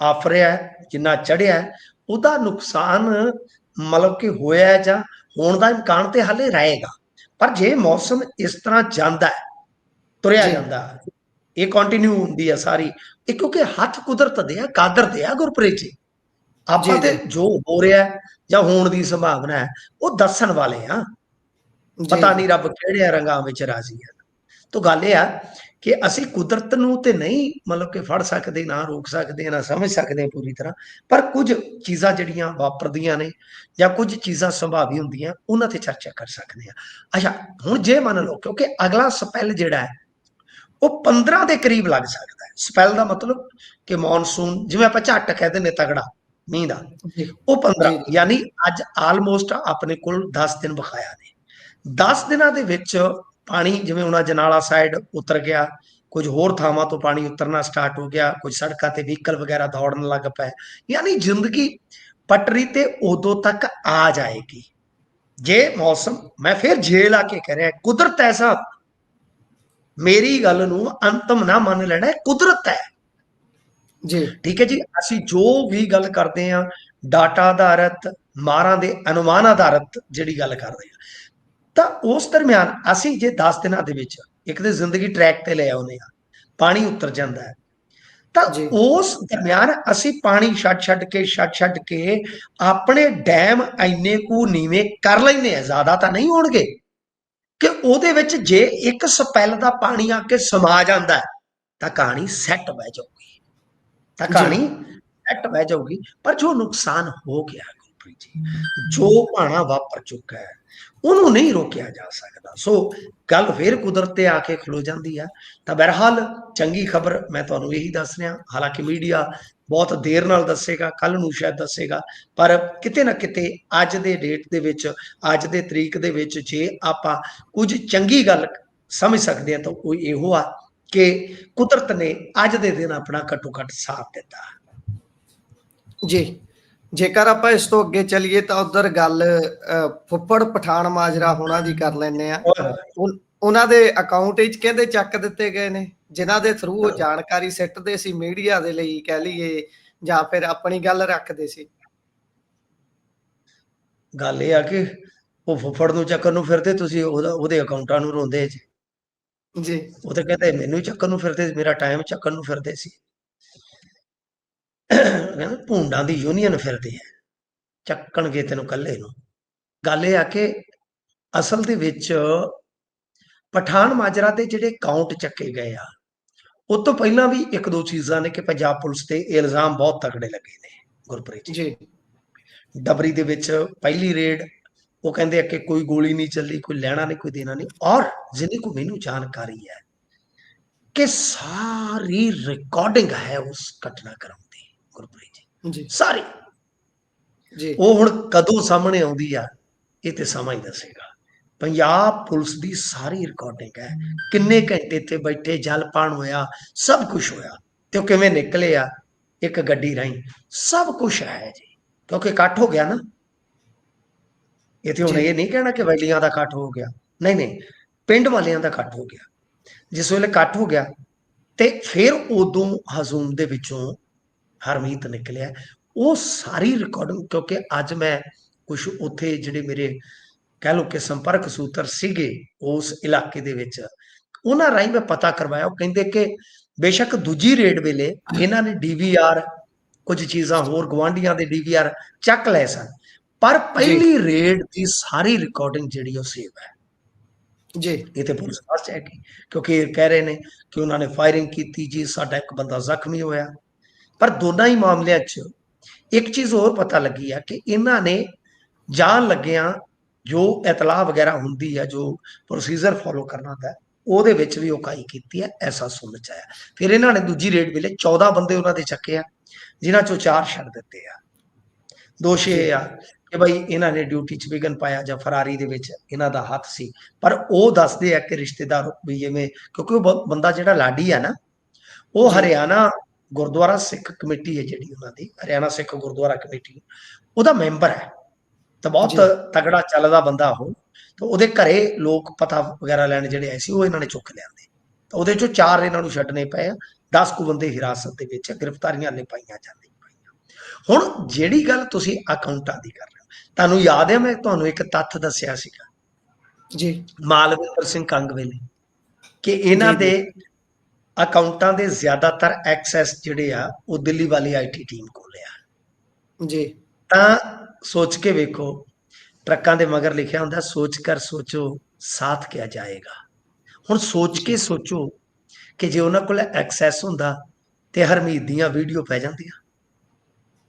Speaker 2: ਆਫਰਿਆ ਜਿੰਨਾ ਚੜਿਆ ਉਹਦਾ ਨੁਕਸਾਨ ਮਤਲਬ ਕਿ ਹੋਇਆ ਜਾਂ ਹੋਣ ਦਾ ਇਮਕਾਨ ਤੇ ਹਾਲੇ ਰਹੇਗਾ। ਪਰ ਜੇ ਮੌਸਮ ਇਸ ਤਰ੍ਹਾਂ ਜਾਂਦਾ ਹੈ ਤੁਰਿਆ। ਜਾਂਦਾ ਇਹ ਕੰਟੀਨਿਊ ਹੁੰਦੀ ਹੈ ਸਾਰੀ ਇਹ ਕਿਉਂਕਿ ਹੱਥ ਕੁਦਰਤ ਦੇ ਆ ਕਾਦਰ ਦੇ ਆ ਗੁਰਪ੍ਰੀਤ ਜੀ। ਆਪਾਂ ਤੇ
Speaker 1: ਜੀ।
Speaker 2: ਹੋ ਰਿਹਾ ਹੈ ਜਾਂ ਹੋਣ ਦੀ ਸੰਭਾਵਨਾ ਹੈ ਉਹ ਦੱਸਣ ਵਾਲੇ ਆ ਪਤਾ ਨਹੀਂ ਰੱਬ ਕਿਹੜੇ ਰੰਗਾਂ ਵਿੱਚ ਰਾਜ਼ੀ ਹੈ। ਤਾਂ ਗੱਲ ਇਹ ਆ ਕਿ ਅਸੀਂ ਕੁਦਰਤ ਨੂੰ ਤੇ ਨਹੀਂ ਮਤਲਬ ਕਿ ਫੜ ਸਕਦੇ ਨਾ ਰੋਕ ਸਕਦੇ ਨਾ ਸਮਝ ਸਕਦੇ ਪੂਰੀ ਤਰ੍ਹਾਂ ਪਰ ਕੁਝ ਚੀਜ਼ਾਂ ਜਿਹੜੀਆਂ ਵਾਪਰਦੀਆਂ ਨੇ ਜਾਂ ਕੁਝ ਚੀਜ਼ਾਂ ਸੰਭਾਵੀ ਹੁੰਦੀਆਂ ਉਹਨਾਂ ਤੇ ਚਰਚਾ ਕਰ ਸਕਦੇ ਆ ਅੱਛਾ ਹੁਣ ਜੇ ਮੰਨ ਲਓ ਕਿਉਂਕਿ ਅਗਲਾ ਸਪੈਲ ਜਿਹੜਾ ਹੈ ਉਹ 15 ਦੇ ਕਰੀਬ ਲੱਗ ਸਕਦਾ ਹੈ ਸਪੈਲ ਦਾ ਮਤਲਬ ਕਿ ਮੌਨਸੂਨ ਜਿਵੇਂ ਆਪਾਂ ਝੱਟ ਕਹਿੰਦੇ ਨੇ ਤਗੜਾ ਮੀਂਹ ਦਾ। ਉਹ 15
Speaker 1: ਜੀ, ਜੀ।
Speaker 2: ਯਾਨੀ ਅੱਜ ਆਲਮੋਸਟ ਆਪਣੇ ਕੋਲ 10 ਦਿਨ ਬਕਾਇਆ ਨੇ 10 ਦਿਨਾਂ ਦੇ ਵਿੱਚ ਪਾਣੀ ਜਿਵੇਂ ਉਹਨਾਂ ਜਨਾਲਾ ਸਾਈਡ ਉਤਰ ਗਿਆ ਕੁਝ ਹੋਰ ਥਾਵਾਂ ਤੋਂ ਪਾਣੀ ਉਤਰਨਾ ਸਟਾਰਟ ਹੋ ਗਿਆ ਕੁਝ ਸੜਕਾਂ ਤੇ ਵਹੀਕਲ ਵਗੈਰਾ ਦੌੜਨ ਲੱਗ ਪਏ। ਯਾਨੀ ਜ਼ਿੰਦਗੀ ਪਟਰੀ ਤੇ ਉਦੋਂ ਤੱਕ ਆ ਜਾਏਗੀ। ਜੇ ਮੌਸਮ ਮੈਂ ਫਿਰ ਜੇ ਲਾ ਕੇ ਕਹਿ ਰਿਹਾ ਕੁਦਰਤ ਐਸਾ ਮੇਰੀ ਗੱਲ ਨੂੰ ਅੰਤਮ ਨਾ ਮੰਨ ਲੈਣਾ ਕੁਦਰਤ ਹੈ।
Speaker 1: ਜੀ।
Speaker 2: ਠੀਕ ਹੈ ਜੀ ਅਸੀਂ ਜੋ ਵੀ ਗੱਲ ਕਰਦੇ ਆ ਡਾਟਾ ਆਧਾਰਿਤ ਮਾਰਾਂ ਦੇ ਅਨੁਮਾਨ ਆਧਾਰਿਤ ਜਿਹੜੀ ਗੱਲ ਕਰਦੇ ਆ ਤਾਂ ਉਸ ਦਰਮਿਆਨ ਅਸੀਂ ਜੇ 10 ਦਿਨਾਂ ਦੇ ਵਿੱਚ ਇੱਕ ਤੇ ਜ਼ਿੰਦਗੀ ਟਰੈਕ ਤੇ ਲੈ ਆਉਨੇ ਆ ਪਾਣੀ ਉਤਰ ਜਾਂਦਾ ਹੈ ਤਾਂ। ਉਸ ਦਰਮਿਆਨ ਅਸੀਂ ਪਾਣੀ ਛੱਡ ਛੱਡ ਕੇ ਛੱਡ ਛੱਡ ਕੇ ਆਪਣੇ ਡੈਮ ਇੰਨੇ ਕੁ ਨੀਵੇਂ ਕਰ ਲੈਨੇ ਆ ਜ਼ਿਆਦਾ ਤਾਂ ਨਹੀਂ ਹੋਣਗੇ ਕਿ ਉਹਦੇ ਵਿੱਚ ਜੇ ਇੱਕ ਸਪੈਲ ਦਾ ਪਾਣੀ ਆ ਕੇ ਸਮਾ ਜਾਂਦਾ ਤਾਂ ਕਹਾਣੀ ਸੈੱਟ ਬਹਿ ਜਾਊਗੀ ਤਾਂ। ਕਹਾਣੀ ਸੈੱਟ ਬਹਿ ਜਾਊਗੀ ਪਰ ਜੋ ਨੁਕਸਾਨ ਹੋ ਗਿਆ ਗੁਰਪ੍ਰੀਤ ਜੀ ਜੋ ਭਾਣਾ ਵਾਪਰ ਚੁੱਕਾ ਹੈ ਉਹਨੂੰ ਨਹੀਂ ਰੋਕਿਆ ਜਾ ਸਕਦਾ। ਸੋ ਗੱਲ ਫੇਰ ਕੁਦਰਤ ਤੇ ਆ ਕੇ ਖਲੋ ਜਾਂਦੀ ਆ। ਤਾਂ ਬਹਰਹਾਲ ਚੰਗੀ ਖਬਰ ਮੈਂ ਤੁਹਾਨੂੰ ਇਹੀ ਦੱਸ ਰਿਹਾ। ਹਾਲਾਂਕਿ ਮੀਡੀਆ ਬਹੁਤ ਦੇਰ ਨਾਲ ਦੱਸੇਗਾ ਕੱਲ ਨੂੰ ਸ਼ਾਇਦ ਦੱਸੇਗਾ। ਪਰ ਕਿਤੇ ਨਾ ਕਿਤੇ ਅੱਜ ਦੇ ਡੇਟ ਦੇ ਵਿੱਚ, ਅੱਜ ਦੇ ਤਰੀਕ ਦੇ ਵਿੱਚ ਜੇ ਆਪਾਂ ਕੁਝ ਚੰਗੀ ਗੱਲ ਸਮਝ ਸਕਦੇ ਹਾਂ ਤਾਂ ਉਹ ਇਹੋ ਆ ਕਿ ਕੁਦਰਤ ਨੇ ਅੱਜ ਦੇ ਦਿਨ ਆਪਣਾ ਘੱਟੋ ਘੱਟ ਸਾਥ ਦਿੱਤਾ।
Speaker 1: ਜੀ। ਜੇਕਰ ਆਪਾਂ ਇਸ ਤੋਂ ਅੱਗੇ ਚੱਲੀਏ ਤਾਂ ਉਧਰ ਗੱਲ ਫੁੱਫੜ ਪਠਾਨ ਮਾਜਰਾ ਹੋਣਾ ਦੀ ਕਰ ਲੈਨੇ ਆ ਉਹਨਾਂ ਦੇ ਅਕਾਊਂਟ ਵਿੱਚ ਕਹਿੰਦੇ ਚੱਕ ਦਿੱਤੇ ਗਏ ਨੇ ਜਿਨ੍ਹਾਂ ਦੇ ਥਰੂ ਉਹ ਜਾਣਕਾਰੀ ਸਿੱਟਦੇ ਸੀ ਮੀਡੀਆ ਦੇ ਲਈ ਕਹਿ ਲਈਏ ਜਾਂ ਫਿਰ ਆਪਣੀ ਗੱਲ ਰੱਖਦੇ ਸੀ।
Speaker 2: ਗੱਲ ਇਹ ਆ ਕਿ ਉਹ ਫੁੱਫੜ ਨੂੰ ਚੱਕਰ ਨੂੰ ਫਿਰਦੇ ਤੁਸੀਂ ਉਹਦਾ ਅਕਾਊਂਟਾਂ ਨੂੰ ਰੋਂਦੇ ਜੀ। ਉਹ ਤੇ ਕਹਿੰਦੇ ਮੈਨੂੰ ਚੱਕਰ ਨੂੰ ਫਿਰਦੇ ਮੇਰਾ ਟਾਈਮ ਚੱਕਰ ਨੂੰ ਫਿਰਦੇ ਸੀ। ਕਹਿੰਦੇ ਭੂੰਡਾਂ ਦੀ ਯੂਨੀਅਨ ਫਿਰਦੀ ਹੈ। ਚੱਕਣਗੇ ਤੈਨੂੰ ਕੱਲੇ ਨੂੰ। ਗੱਲ ਇਹ ਆ ਕਿ ਅਸਲ ਦੇ ਵਿੱਚ ਪਠਾਨ ਮਾਜਰਾ ਦੇ ਜਿਹੜੇ ਕਾਊਂਟ ਚੱਕੇ ਗਏ ਆ ਉਹ ਤੋਂ ਪਹਿਲਾਂ ਵੀ ਇੱਕ ਦੋ ਚੀਜ਼ਾਂ ਨੇ ਕਿ ਪੰਜਾਬ ਪੁਲਿਸ ਤੇ ਇਲਜ਼ਾਮ ਬਹੁਤ ਤਕੜੇ ਲੱਗੇ ਨੇ ਗੁਰਪ੍ਰੀਤ ਜੀ। ਡਬਰੀ ਦੇ ਵਿੱਚ ਪਹਿਲੀ ਰੇਡ ਉਹ ਕਹਿੰਦੇ ਆ ਕਿ ਕੋਈ ਗੋਲੀ ਨਹੀਂ ਚੱਲੀ ਕੋਈ ਲੈਣਾ ਨਹੀਂ ਕੋਈ ਦੇਣਾ ਨਹੀਂ। ਔਰ ਜਿੰਨੀ ਕੋ ਮੈਨੂੰ ਜਾਣਕਾਰੀ ਹੈ ਕਿ ਸਾਰੀ ਰਿਕਾਰਡਿੰਗ ਹੈ ਉਸ ਘਟਨਾਕ੍ਰਮ ਗੁਰਪ੍ਰੀਤ ਜੀ। ਸਾਰੀ।
Speaker 1: ਜੀ।
Speaker 2: ਉਹ ਹੁਣ ਕਦੋਂ ਸਾਹਮਣੇ ਆਉਂਦੀ ਆ ਇਹ ਤੇ ਸਮਾਂ ਹੀ ਦੱਸੇਗਾ। ਪੰਜਾਬ ਪੁਲਿਸ ਦੀ ਸਾਰੀ ਰਿਕਾਰਡਿੰਗ ਹੈ। ਕਿੰਨੇ ਘੰਟੇ ਤੇ ਬੈਠੇ ਜਲ ਪਾਣ ਹੋਇਆ ਸਭ ਕੁਝ ਹੋਇਆ। ਤੇ ਉਹ ਕਿਵੇਂ ਨਿਕਲੇ ਆ ਇੱਕ ਗੱਡੀ ਰਾਹੀਂ। ਸਭ ਕੁਝ ਹੈ ਜੀ। ਕਿਉਂਕਿ ਇਕੱਠ ਹੋ ਗਿਆ ਨਾ। ਇੱਥੇ ਹੁਣ
Speaker 1: ਜੀ।
Speaker 2: ਇਹ ਨਹੀਂ ਕਹਿਣਾ ਕਿ ਵੈਲੀਆਂ ਦਾ ਇਕੱਠ ਹੋ ਗਿਆ। ਨਹੀਂ ਨਹੀਂ। ਪਿੰਡ ਵਾਲਿਆਂ ਦਾ ਇਕੱਠ ਹੋ ਗਿਆ। ਜਿਸ ਵੇਲੇ ਇਕੱਠ ਹੋ ਗਿਆ ਤੇ ਫਿਰ ਉਦੋਂ ਹਜ਼ੂਮ ਦੇ ਵਿੱਚੋਂ ਹਰਮੀਤ ਨਿਕਲਿਆ। ਉਹ ਸਾਰੀ ਰਿਕਾਰਡਿੰਗ ਕਿਉਂਕਿ ਅੱਜ ਮੈਂ ਕੁਝ ਉੱਥੇ ਜਿਹੜੇ ਮੇਰੇ ਕਹਿ ਲਓ ਕਿ ਸੰਪਰਕ ਸੂਤਰ ਸੀਗੇ ਉਸ ਇਲਾਕੇ ਦੇ ਵਿੱਚ ਉਹਨਾਂ ਰਾਹੀਂ ਮੈਂ ਪਤਾ ਕਰਵਾਇਆ। ਉਹ ਕਹਿੰਦੇ ਕਿ ਬੇਸ਼ੱਕ ਦੂਜੀ ਰੇਡ ਵੇਲੇ ਇਹਨਾਂ ਨੇ ਡੀਵੀਆਰ ਕੁਝ ਚੀਜ਼ਾਂ ਹੋਰ ਗਵਾਂਢੀਆਂ ਦੇ ਡੀਵੀਆਰ ਚੱਕ ਲਏ ਸਨ। ਪਰ ਪਹਿਲੀ ਰੇਡ ਦੀ ਸਾਰੀ ਰਿਕਾਰਡਿੰਗ ਜਿਹੜੀ ਉਹ ਸੇਵ ਹੈ।
Speaker 1: ਜੀ।
Speaker 2: ਇਹ ਤੇ ਪੁਲਿਸ ਫਸਟ ਹੈ ਕਿ ਕਿਉਂਕਿ ਇਹ ਕਹਿ ਰਹੇ ਨੇ ਕਿ ਉਹਨਾਂ ਨੇ ਫਾਇਰਿੰਗ ਕੀਤੀ ਜੀ ਸਾਡਾ ਇੱਕ ਬੰਦਾ ਜ਼ਖਮੀ ਹੋਇਆ। ਪਰ ਦੋਨਾਂ ਹੀ ਮਾਮਲਿਆਂ 'ਚ ਇੱਕ ਚੀਜ਼ ਹੋਰ ਪਤਾ ਲੱਗੀ ਆ ਕਿ ਇਹਨਾਂ ਨੇ ਜਾਣ ਲੱਗਿਆਂ ਜੋ ਇਤਲਾਹ ਵਗੈਰਾ ਹੁੰਦੀ ਹੈ ਜੋ ਪ੍ਰੋਸੀਜਰ ਫੋਲੋ ਕਰਨਾ ਹੁੰਦਾ ਉਹਦੇ ਵਿੱਚ ਵੀ ਉਹ ਕਾਈ ਕੀਤੀ ਹੈ ਐਸਾ ਸੁਣਨ ਚ ਆਇਆ। ਫਿਰ ਇਹਨਾਂ ਨੇ ਦੂਜੀ ਰੇਡ ਵੇਲੇ 14 ਬੰਦੇ ਉਹਨਾਂ ਦੇ ਚੱਕੇ ਆ ਜਿਨ੍ਹਾਂ ਚੋਂ ਚਾਰ ਛੱਡ ਦਿੱਤੇ ਆ। ਦੋਸ਼ ਇਹ ਆ ਕਿ ਭਾਈ ਇਹਨਾਂ ਨੇ ਡਿਊਟੀ 'ਚ ਵਿਗਨ ਪਾਇਆ ਜਾਂ ਫਰਾਰੀ ਦੇ ਵਿੱਚ ਇਹਨਾਂ ਦਾ ਹੱਥ ਸੀ। ਪਰ ਉਹ ਦੱਸਦੇ ਆ ਕਿ ਰਿਸ਼ਤੇਦਾਰ ਵੀ ਜਿਵੇਂ ਕਿਉਂਕਿ ਉਹ ਬੰਦਾ ਜਿਹੜਾ ਲਾਡੀ ਆ ਨਾ ਉਹ। ਹਰਿਆਣਾ ਗੁਰਦੁਆਰਾ ਸਿੱਖ ਕਮੇਟੀ ਹੈ ਜਿਹੜੀ ਉਹਨਾਂ ਦੀ ਹਰਿਆਣਾ ਸਿੱਖ ਗੁਰਦੁਆਰਾ ਕਮੇਟੀ। ਉਹਦਾ ਮੈਂਬਰ ਹੈ। ਤਾਂ ਬਹੁਤ। ਤਗੜਾ ਚੱਲਦਾ ਬੰਦਾ ਉਹ। ਤਾਂ ਉਹਦੇ ਘਰੇ ਲੋਕ ਪਤਾ ਵਗੈਰਾ ਲੈਣ ਜਿਹੜੇ ਆਏ ਸੀ ਉਹ ਇਹਨਾਂ ਨੇ ਚੁੱਕ ਲਿਆਂਦੇ। ਤਾਂ ਉਹਦੇ ਚੋਂ ਚਾਰ ਇਹਨਾਂ ਨੂੰ ਛੱਡਣੇ ਪਏ ਆ। 10 ਕੁ ਬੰਦੇ ਹਿਰਾਸਤ ਦੇ ਵਿੱਚ ਗ੍ਰਿਫਤਾਰੀਆਂ ਲੈ ਪਾਈਆਂ ਜਾਂਦੀਆਂ ਪਈਆਂ। ਹੁਣ ਜਿਹੜੀ ਗੱਲ ਤੁਸੀਂ ਅਕਾਊਂਟਾਂ ਦੀ ਕਰ ਰਹੇ ਹੋ ਤੁਹਾਨੂੰ ਯਾਦ ਹੈ ਮੈਂ ਤੁਹਾਨੂੰ ਇੱਕ ਤੱਥ ਦੱਸਿਆ ਸੀਗਾ।
Speaker 1: ਜੀ।
Speaker 2: ਮਾਲਵਿੰਦਰ ਸਿੰਘ ਕੰਗ ਵੇਲੇ ਕਿ ਇਹਨਾਂ। ਦੇ ਅਕਾਊਂਟਾਂ ਦੇ ਜ਼ਿਆਦਾਤਰ ਐਕਸੈਸ ਜਿਹੜੇ ਆ ਉਹ ਦਿੱਲੀ ਵਾਲੀ ਆਈਟੀ ਟੀਮ ਕੋਲ ਆ।
Speaker 1: ਜੀ।
Speaker 2: ਤਾਂ ਸੋਚ ਕੇ ਵੇਖੋ ਟਰੱਕਾਂ ਦੇ ਮਗਰ ਲਿਖਿਆ ਹੁੰਦਾ ਸੋਚ ਕਰ ਸੋਚੋ ਸਾਥ ਕਿਆ ਜਾਏਗਾ। ਹੁਣ ਸੋਚ ਕੇ ਸੋਚੋ ਕਿ ਜੇ ਉਹਨਾਂ ਕੋਲ ਐਕਸੈਸ ਹੁੰਦਾ ਤੇ ਹਰਮੀਤ ਦੀਆਂ ਵੀਡੀਓ ਪੈ ਜਾਂਦੀਆਂ।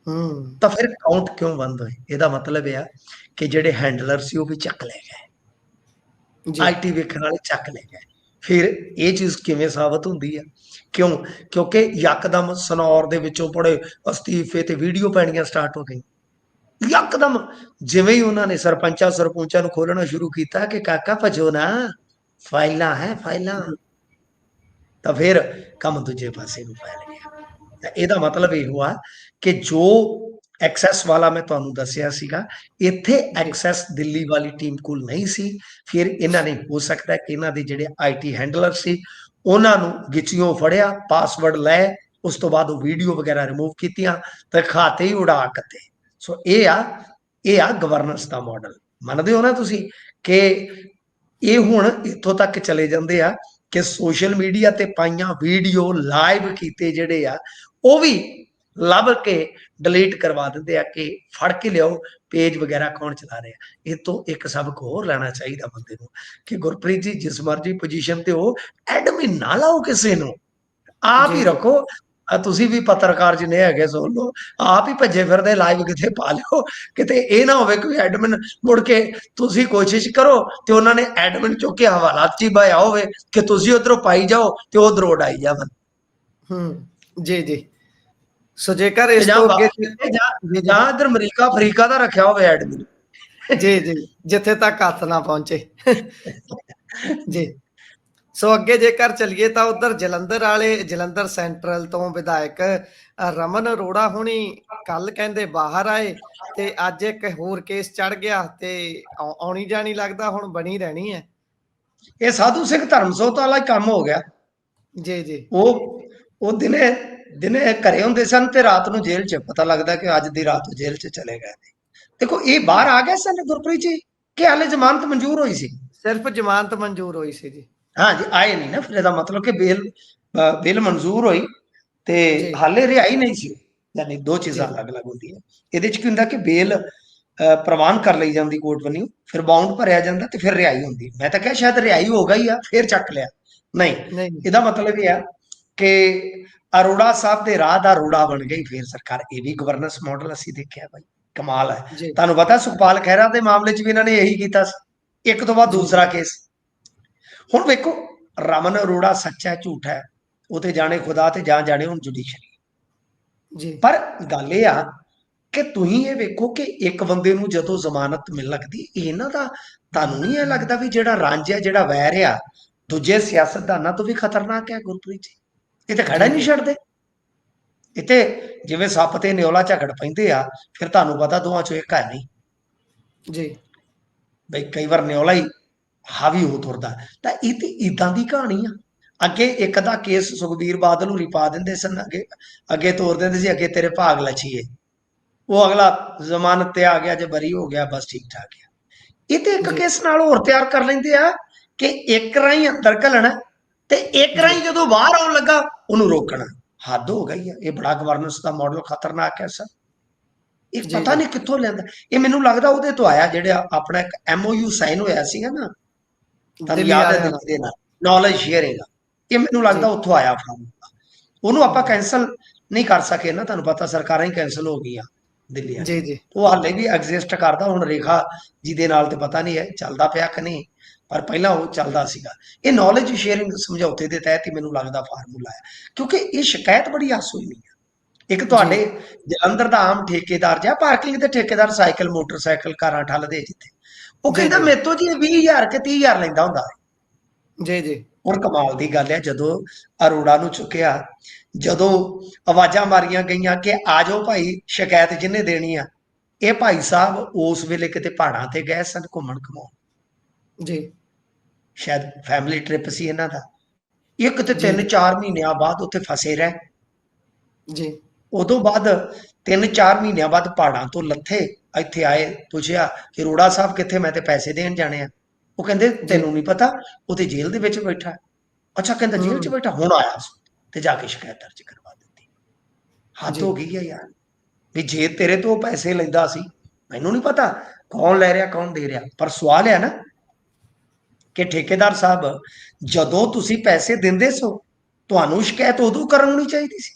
Speaker 1: ਹੂੰ।
Speaker 2: ਤਾਂ ਫਿਰ ਅਕਾਊਂਟ ਕਿਉਂ ਬੰਦ ਹੋਏ? ਇਹਦਾ ਮਤਲਬ ਇਹ ਆ ਕਿ ਜਿਹੜੇ ਹੈਂਡਲਰ ਸੀ ਉਹ ਵੀ ਚੱਕ ਲੈ ਗਏ।
Speaker 1: ਜੀ।
Speaker 2: ਆਈਟੀ ਵੇਖਣ ਵਾਲੇ ਚੱਕ ਲੈ ਗਏ। ਫਿਰ ਇਹ ਚੀਜ਼ ਕਿਵੇਂ ਸਾਬਤ ਹੁੰਦੀ ਆ? ਕਿਉਂ? ਕਿਉਂਕਿ ਯਕਦਮ ਸਨੌਰ ਦੇ ਵਿੱਚੋਂ ਬੜੇ ਅਸਤੀਫੇ ਤੇ ਵੀਡੀਓ ਪੈਣੀਆਂ ਸਟਾਰਟ ਹੋ ਗਈ ਯਕਦਮ! ਜਿਵੇਂ ਹੀ ਉਹਨਾਂ ਨੇ ਸਰਪੰਚਾਂ ਸਰਪੰਚਾਂ ਨੂੰ ਖੋਲਣਾ ਸ਼ੁਰੂ ਕੀਤਾ ਕਿ ਕਾਕਾ ਭਜੋ ਨਾ, ਫਾਈਲਾਂ ਹੈ, ਫਾਈਲਾਂ। ਤਾਂ ਫਿਰ ਕੰਮ ਦੂਜੇ ਪਾਸੇ ਨੂੰ ਫੈਲ ਗਿਆ। ਇਹਦਾ ਮਤਲਬ ਇਹ ਹੋਆ ਕਿ ਜੋ ਐਕਸੈਸ ਵਾਲਾ ਮੈਂ ਤੁਹਾਨੂੰ ਦੱਸਿਆ ਸੀਗਾ। ਇੱਥੇ ਐਕਸੈਸ ਦਿੱਲੀ ਵਾਲੀ ਟੀਮ ਕੋਲ ਨਹੀਂ ਸੀ। ਫਿਰ ਇਹਨਾਂ ਨੇ ਹੋ ਸਕਦਾ ਕਿ ਇਹਨਾਂ ਦੇ ਜਿਹੜੇ ਆਈਟੀ ਹੈਂਡਲਰ ਸੀ ਉਹਨਾਂ ਨੂੰ ਗਿੱਚਿਓ ਫੜਿਆ ਪਾਸਵਰਡ ਲੈ ਉਸ ਤੋਂ ਬਾਅਦ ਉਹ ਵੀਡੀਓ ਵਗੈਰਾ ਰਿਮੂਵ ਕੀਤੀਆਂ ਤੇ ਖਾਤੇ ਹੀ ਉਡਾ ਕੱਤੇ। ਸੋ ਇਹ ਆ ਇਹ ਆ ਗਵਰਨੈਂਸ ਦਾ ਮਾਡਲ ਮੰਨਦੇ ਹੋ ਨਾ ਤੁਸੀਂ ਕਿ ਇਹ ਹੁਣ ਇੱਥੋਂ ਤੱਕ ਚਲੇ ਜਾਂਦੇ ਆ ਕਿ ਸੋਸ਼ਲ ਮੀਡੀਆ ਤੇ ਪਾਈਆਂ ਵੀਡੀਓ ਲਾਈਵ ਕੀਤੇ ਜਿਹੜੇ ਆ ਉਹ ਵੀ ਲੱਭ ਕੇ ਡਿਲੀਟ ਕਰਵਾ ਦਿੰਦੇ ਆ ਕਿ ਫੜ ਕੇ ਲਿਆਓ ਪੇਜ ਵਗੈਰਾ ਕੌਣ ਚਲਾ ਰਿਹਾ। ਇਹ ਤੋਂ ਇੱਕ ਸਬਕ ਹੋਰ ਲੈਣਾ ਚਾਹੀਦਾ ਬੰਦੇ ਨੂੰ ਕਿ ਗੁਰਪ੍ਰੀਤ ਜੀ ਜਿਸ ਮਰਜ਼ੀ ਪੋਜੀਸ਼ਨ ਤੇ ਹੋ ਐਡਮਿਨ ਨਾ ਲਾਓ ਕਿਸੇ ਨੂੰ। ਆਪ
Speaker 1: ਜੀ,
Speaker 2: ਹੀ
Speaker 1: ਜੀ।
Speaker 2: ਰੱਖੋ। ਆ ਤੁਸੀਂ ਵੀ ਪੱਤਰਕਾਰ ਜਿਨੇ ਹੈਗੇ ਸੁਣ ਲਓ ਆਪ ਹੀ ਭੱਜੇ ਫਿਰਦੇ ਲਾਈਵ ਕਿਤੇ ਪਾ ਲਿਓ। ਕਿਤੇ ਇਹ ਨਾ ਹੋਵੇ ਕੋਈ ਐਡਮਿਨ ਮੁੜ ਕੇ ਤੁਸੀਂ ਕੋਸ਼ਿਸ਼ ਕਰੋ ਤੇ ਉਹਨਾਂ ਨੇ ਐਡਮਿਨ ਚੁੱਕ ਕੇ ਹਵਾਲਾਤ ਚ ਹੀ ਪਾਇਆ ਹੋਵੇ ਕਿ ਤੁਸੀਂ ਉਧਰੋਂ ਪਾਈ ਜਾਓ ਤੇ ਉਧਰੋਂ ਉਡਾਈ ਜਾਵਨ
Speaker 1: ਹੂੰ ਜੀ ਜੀ। ਸੋ ਜੇਕਰ ਇਸ ਤੋਂ ਅੱਗੇ
Speaker 2: ਜਾਂ ਇਧਰ ਅਮਰੀਕਾ ਅਫਰੀਕਾ ਦਾ ਰੱਖਿਆ ਹੋਵੇ ਐਡਮਿਨ
Speaker 1: ਜੀ ਜੀ। ਜਿੱਥੇ ਤੱਕ ਹੱਥ ਨਾ ਪਹੁੰਚੇ। ਜੀ। ਸੋ ਅੱਗੇ ਜੇਕਰ ਚਲੀਏ ਤਾਂ ਉਧਰ ਜਲੰਧਰ ਵਾਲੇ ਜਲੰਧਰ ਸੈਂਟਰਲ ਤੋਂ ਵਿਧਾਇਕ ਰਮਨ ਅਰੋੜਾ ਹੁਣੀ ਕੱਲ ਕਹਿੰਦੇ ਬਾਹਰ ਆਏ ਤੇ ਅੱਜ ਇੱਕ ਹੋਰ ਕੇਸ ਚੜ ਗਿਆ ਤੇ ਆਉ- ਆਉਣੀ ਜਾਣੀ ਲੱਗਦਾ ਹੁਣ ਬਣੀ ਰਹਿਣੀ ਹੈ।
Speaker 2: ਇਹ ਸਾਧੂ ਸਿੰਘ ਧਰਮਸੋਤ ਵਾਲਾ ਕੰਮ ਹੋ ਗਿਆ।
Speaker 1: ਜੀ ਜੀ।
Speaker 2: ਉਹ ਉਹ ਦਿਨੇ ਦਿਨੇ ਘਰੇ ਹੁੰਦੇ ਸਨ ਤੇ ਰਾਤ ਨੂੰ ਜੇਲ੍ਹ 'ਚ ਪਤਾ ਲੱਗਦਾ ਕਿ ਅੱਜ ਦੀ ਰਾਤ ਜੇਲ੍ਹ 'ਚ ਚਲੇ ਗਏ ਨੇ। ਦੇਖੋ ਇਹ ਬਾਹਰ ਆ ਗਏ ਸਨ ਗੁਰਪ੍ਰੀਤ ਜੀ? ਕਿ ਹਾਲੇ ਜ਼ਮਾਨਤ ਮਨਜ਼ੂਰ ਹੋਈ ਸੀ?
Speaker 1: ਸਿਰਫ ਜ਼ਮਾਨਤ ਮਨਜ਼ੂਰ ਹੋਈ ਸੀ ਜੀ।
Speaker 2: ਹਾਂ ਜੀ ਆਏ ਨਹੀਂ ਨਾ ਫਿਰ ਇਹਦਾ ਮਤਲਬ ਕਿ ਬੇਲ ਬੇਲ ਮਨਜ਼ੂਰ ਹੋਈ ਤੇ। ਹਾਲੇ ਰਿਹਾਈ ਨਹੀਂ ਸੀ। ਯਾਨੀ ਦੋ ਚੀਜ਼ਾਂ। ਅਲੱਗ-ਅਲੱਗ ਹੁੰਦੀਆਂ। ਇਹਦੇ 'ਚ ਕੀ ਹੁੰਦਾ ਕਿ ਬੇਲ ਪ੍ਰਵਾਨ ਕਰ ਲਈ ਜਾਂਦੀ ਕੋਰਟ ਵੱਲੋਂ ਫਿਰ ਬਾਉਂਡ ਭਰਿਆ ਜਾਂਦਾ ਤੇ ਫਿਰ ਰਿਹਾਈ ਹੁੰਦੀ। ਮੈਂ ਤਾਂ ਕਿਹਾ ਸ਼ਾਇਦ ਰਿਹਾਈ ਹੋ ਗਈ ਆ ਫਿਰ ਚੱਕ ਲਿਆ। ਨਹੀਂ। ਇਹਦਾ ਮਤਲਬ ਇਹ ਆ ਕਿ ਅਰੋੜਾ ਸਾਹਿਬ ਦੇ ਰਾਹ ਦਾ ਰੋੜਾ ਬਣ ਗਈ ਫਿਰ ਸਰਕਾਰ ਇਹ ਵੀ ਗਵਰਨੈਂਸ ਮਾਡਲ ਅਸੀਂ ਦੇਖਿਆ ਭਾਈ ਕਮਾਲ ਹੈ। ਤੁਹਾਨੂੰ ਪਤਾ ਸੁਖਪਾਲ ਖਹਿਰਾ ਦੇ ਮਾਮਲੇ 'ਚ ਵੀ ਇਹਨਾਂ ਨੇ ਇਹੀ ਕੀਤਾ ਸੀ ਇੱਕ ਤੋਂ ਬਾਅਦ। ਦੂਸਰਾ ਕੇਸ। ਹੁਣ ਵੇਖੋ ਰਮਨ ਅਰੋੜਾ ਸੱਚਾ ਹੈ ਝੂਠ ਹੈ ਉਹ ਤੇ ਜਾਣੇ ਖੁਦਾ ਤੇ ਜਾਂ ਜਾਣੇ ਹੁਣ ਜੁਡੀਸ਼ਰੀ
Speaker 1: ਜੀ।
Speaker 2: ਪਰ ਗੱਲ ਇਹ ਆ ਕਿ ਤੁਸੀਂ ਇਹ ਵੇਖੋ ਕਿ ਇੱਕ ਬੰਦੇ ਨੂੰ ਜਦੋਂ ਜ਼ਮਾਨਤ ਮਿਲ ਲੱਗਦੀ ਇਹਨਾਂ ਦਾ ਤੁਹਾਨੂੰ ਨਹੀਂ ਇਹ ਲੱਗਦਾ ਵੀ ਜਿਹੜਾ ਰੰਜ ਹੈ ਜਿਹੜਾ ਵੈਰ ਆ ਦੂਜੇ ਸਿਆਸਤਦਾਨਾਂ ਤੋਂ ਵੀ ਖਤਰਨਾਕ ਹੈ ਗੁਰਪ੍ਰੀਤ ਜੀ? ਇਹ ਤਾਂ ਖੜਾ ਨਹੀਂ ਛੱਡਦੇ। ਇੱਥੇ ਜਿਵੇਂ ਸੱਪ ਤੇ ਨਿਓਲਾ ਝਗੜ ਪੈਂਦੇ ਆ ਫਿਰ ਤੁਹਾਨੂੰ ਪਤਾ ਦੋਵਾਂ ਚੋਂ ਇੱਕ ਹੈ ਨਹੀਂ।
Speaker 1: ਜੀ।
Speaker 2: ਬਈ ਕਈ ਵਾਰ ਨਿਓਲਾ ਹੀ ਹਾਵੀ ਹੋ ਤੁਰਦਾ। ਤਾਂ ਇਹ ਤੇ ਇਦਾਂ ਦੀ ਕਹਾਣੀ ਆ। ਅੱਗੇ ਇੱਕ ਦਾ ਕੇਸ ਸੁਖਬੀਰ ਬਾਦਲ ਨੂੰ ਰਿਪਾ ਦਿੰਦੇ ਸਨ ਅੱਗੇ ਅੱਗੇ ਤੋਰ ਦਿੰਦੇ ਸੀ ਅੱਗੇ ਤੇਰੇ ਭਾਗ ਲਛੀਏ ਉਹ ਅਗਲਾ ਜ਼ਮਾਨਤ ਤੇ ਆ ਗਿਆ ਜੇ ਬਰੀ ਹੋ ਗਿਆ ਬਸ ਠੀਕ ਠਾਕ ਆ। ਇਹ ਤੇ ਇੱਕ। ਕੇਸ ਨਾਲ ਹੋਰ ਤਿਆਰ ਕਰ ਲੈਂਦੇ ਆ ਕਿ ਇੱਕ ਰਾਹੀਂ ਅੰਦਰ ਘਲਣਾ ਤੇ ਇੱਕ ਰਾਹੀਂ ਜਦੋਂ ਬਾਹਰ ਆਉਣ ਲੱਗਾ ਉਹਨੂੰ ਰੋਕਣਾ। ਹੱਦ ਹੋ ਗਈ ਆ। ਇਹ ਬੜਾ ਗਵਰਨੈਂਸ ਦਾ ਮਾਡਲ ਖਤਰਨਾਕ ਹੈ ਸਰ। ਇਹ ਪਤਾ। ਨਹੀਂ ਕਿੱਥੋਂ ਲਿਆਂਦਾ। ਇਹ ਮੈਨੂੰ ਲੱਗਦਾ ਉਹਦੇ ਤੋਂ ਆਇਆ ਜਿਹੜਾ ਆਪਣਾ ਇੱਕ ਐਮਓਯੂ ਸਾਈਨ ਹੋਇਆ ਸੀਗਾ ਨਾ। ਤੁਹਾਨੂੰ ਯਾਦ ਹੈ
Speaker 1: ਵਾਲਿਆਂ
Speaker 2: ਦਿੱਲੀ ਦੇ। ਨਾਲ ਨੌਲੇਜ ਸ਼ੇਅਰਿੰਗ ਇਹ ਮੈਨੂੰ ਲੱਗਦਾ ਉੱਥੋਂ ਆਇਆ ਫਾਰਮੂਲਾ ਉਹਨੂੰ ਆਪਾਂ ਕੈਨਸਲ ਨਹੀਂ ਕਰ ਸਕੇ ਨਾ ਤੁਹਾਨੂੰ ਪਤਾ ਸਰਕਾਰਾਂ ਹੀ ਕੈਨਸਲ ਹੋ ਗਈਆਂ ਦਿੱਲੀ।
Speaker 1: ਜੀ ਜੀ।
Speaker 2: ਉਹ ਹਾਲੇ ਵੀ ਐਗਜ਼ਿਸਟ ਕਰਦਾ। ਹੁਣ ਰੇਖਾ ਜੀ ਦੇ ਨਾਲ ਤੇ ਪਤਾ ਨਹੀਂ ਹੈ ਚੱਲਦਾ ਪਿਆ ਕਿ ਨਹੀਂ। ਪਰ ਪਹਿਲਾਂ ਉਹ ਚੱਲਦਾ ਸੀਗਾ। ਇਹ ਨੌਲੇਜ ਸ਼ੇਅਰਿੰਗ ਸਮਝੌਤੇ ਦੇ ਤਹਿਤ ਹੀ ਮੈਨੂੰ ਲੱਗਦਾ ਫਾਰਮੂਲਾ ਹੈ। ਕਿਉਂਕਿ ਇਹ ਸ਼ਿਕਾਇਤ ਬੜੀ ਆਸੂ ਨਹੀਂ ਹੈ। ਇੱਕ ਤੁਹਾਡੇ ਜਲੰਧਰ ਦਾ ਆਮ ਠੇਕੇਦਾਰ ਜਾਂ ਪਾਰਕਿੰਗ ਦੇ ਠੇਕੇਦਾਰ ਸਾਈਕਲ ਮੋਟਰਸਾਈਕਲ ਕਾਰਾਂ ਠੱਲਦੇ ਜਿੱਥੇ। ਉਹ ਕਹਿੰਦਾ। ਮੇਰੇ ਤੋਂ ਜੀ 20000 ਕਿ 30000 ਲੈਂਦਾ ਹੁੰਦਾ।
Speaker 1: ਜੀ ਜੀ।
Speaker 2: ਹੁਣ ਕਮਾਲ ਦੀ ਗੱਲ ਹੈ ਜਦੋਂ ਅਰੋੜਾ ਨੂੰ ਚੁੱਕਿਆ ਜਦੋਂ ਆਵਾਜ਼ਾਂ ਮਾਰੀਆਂ ਗਈਆਂ ਕਿ ਆ ਜਾਓ ਭਾਈ ਸ਼ਿਕਾਇਤ ਜਿਹਨੇ ਦੇਣੀ ਆ। ਇਹ ਭਾਈ ਸਾਹਿਬ ਉਸ ਵੇਲੇ ਕਿਤੇ ਪਹਾੜਾਂ ਤੇ ਗਏ ਸਨ ਘੁੰਮਣ ਘਮਾਉਣ
Speaker 1: ਜੀ।
Speaker 2: ਸ਼ਾਇਦ ਫੈਮਿਲੀ ਟ੍ਰਿਪ ਸੀ ਇਹਨਾਂ ਦਾ। ਇੱਕ ਤੇ
Speaker 1: ਜੀ।
Speaker 2: 3-4 ਮਹੀਨਿਆਂ ਬਾਅਦ ਉੱਥੇ ਫਸੇ ਰਹੇ।
Speaker 1: ਜੀ।
Speaker 2: ਉਦੋਂ ਬਾਅਦ 3-4 ਮਹੀਨਿਆਂ ਬਾਅਦ ਪਹਾੜਾਂ ਤੋਂ ਲੱਥੇ ਇੱਥੇ ਆਏ ਪੁੱਛਿਆ ਕਿ ਰੋੜਾ ਸਾਹਿਬ ਕਿੱਥੇ? ਮੈਂ ਤੇ ਪੈਸੇ ਦੇਣ ਜਾਣੇ ਆ। ਉਹ ਕਹਿੰਦੇ ਤੈਨੂੰ ਨਹੀਂ ਪਤਾ ਉਹ ਤੇ ਜੇਲ੍ਹ ਦੇ ਵਿੱਚ ਬੈਠਾ। ਅੱਛਾ ਕਹਿੰਦਾ ਜੇਲ੍ਹ 'ਚ। ਬੈਠਾ ਹੁਣ ਆਇਆ ਤੇ ਜਾ ਕੇ ਸ਼ਿਕਾਇਤ ਦਰਜ ਕਰਵਾ ਦਿੱਤੀ। ਹੱਦ। ਹੋ ਗਈ ਹੈ ਯਾਰ। ਵੀ ਜੇ ਤੇਰੇ ਤੋਂ ਪੈਸੇ ਲੈਂਦਾ ਸੀ ਮੈਨੂੰ ਨਹੀਂ ਪਤਾ ਕੌਣ ਲੈ ਰਿਹਾ ਕੌਣ ਦੇ ਰਿਹਾ। ਪਰ ਸਵਾਲ ਹੈ ਨਾ ਕਿ ਠੇਕੇਦਾਰ ਸਾਹਿਬ ਜਦੋਂ ਤੁਸੀਂ ਪੈਸੇ ਦਿੰਦੇ ਸੋ ਤੁਹਾਨੂੰ ਸ਼ਿਕਾਇਤ ਉਦੋਂ ਕਰਨੀ ਚਾਹੀਦੀ ਸੀ।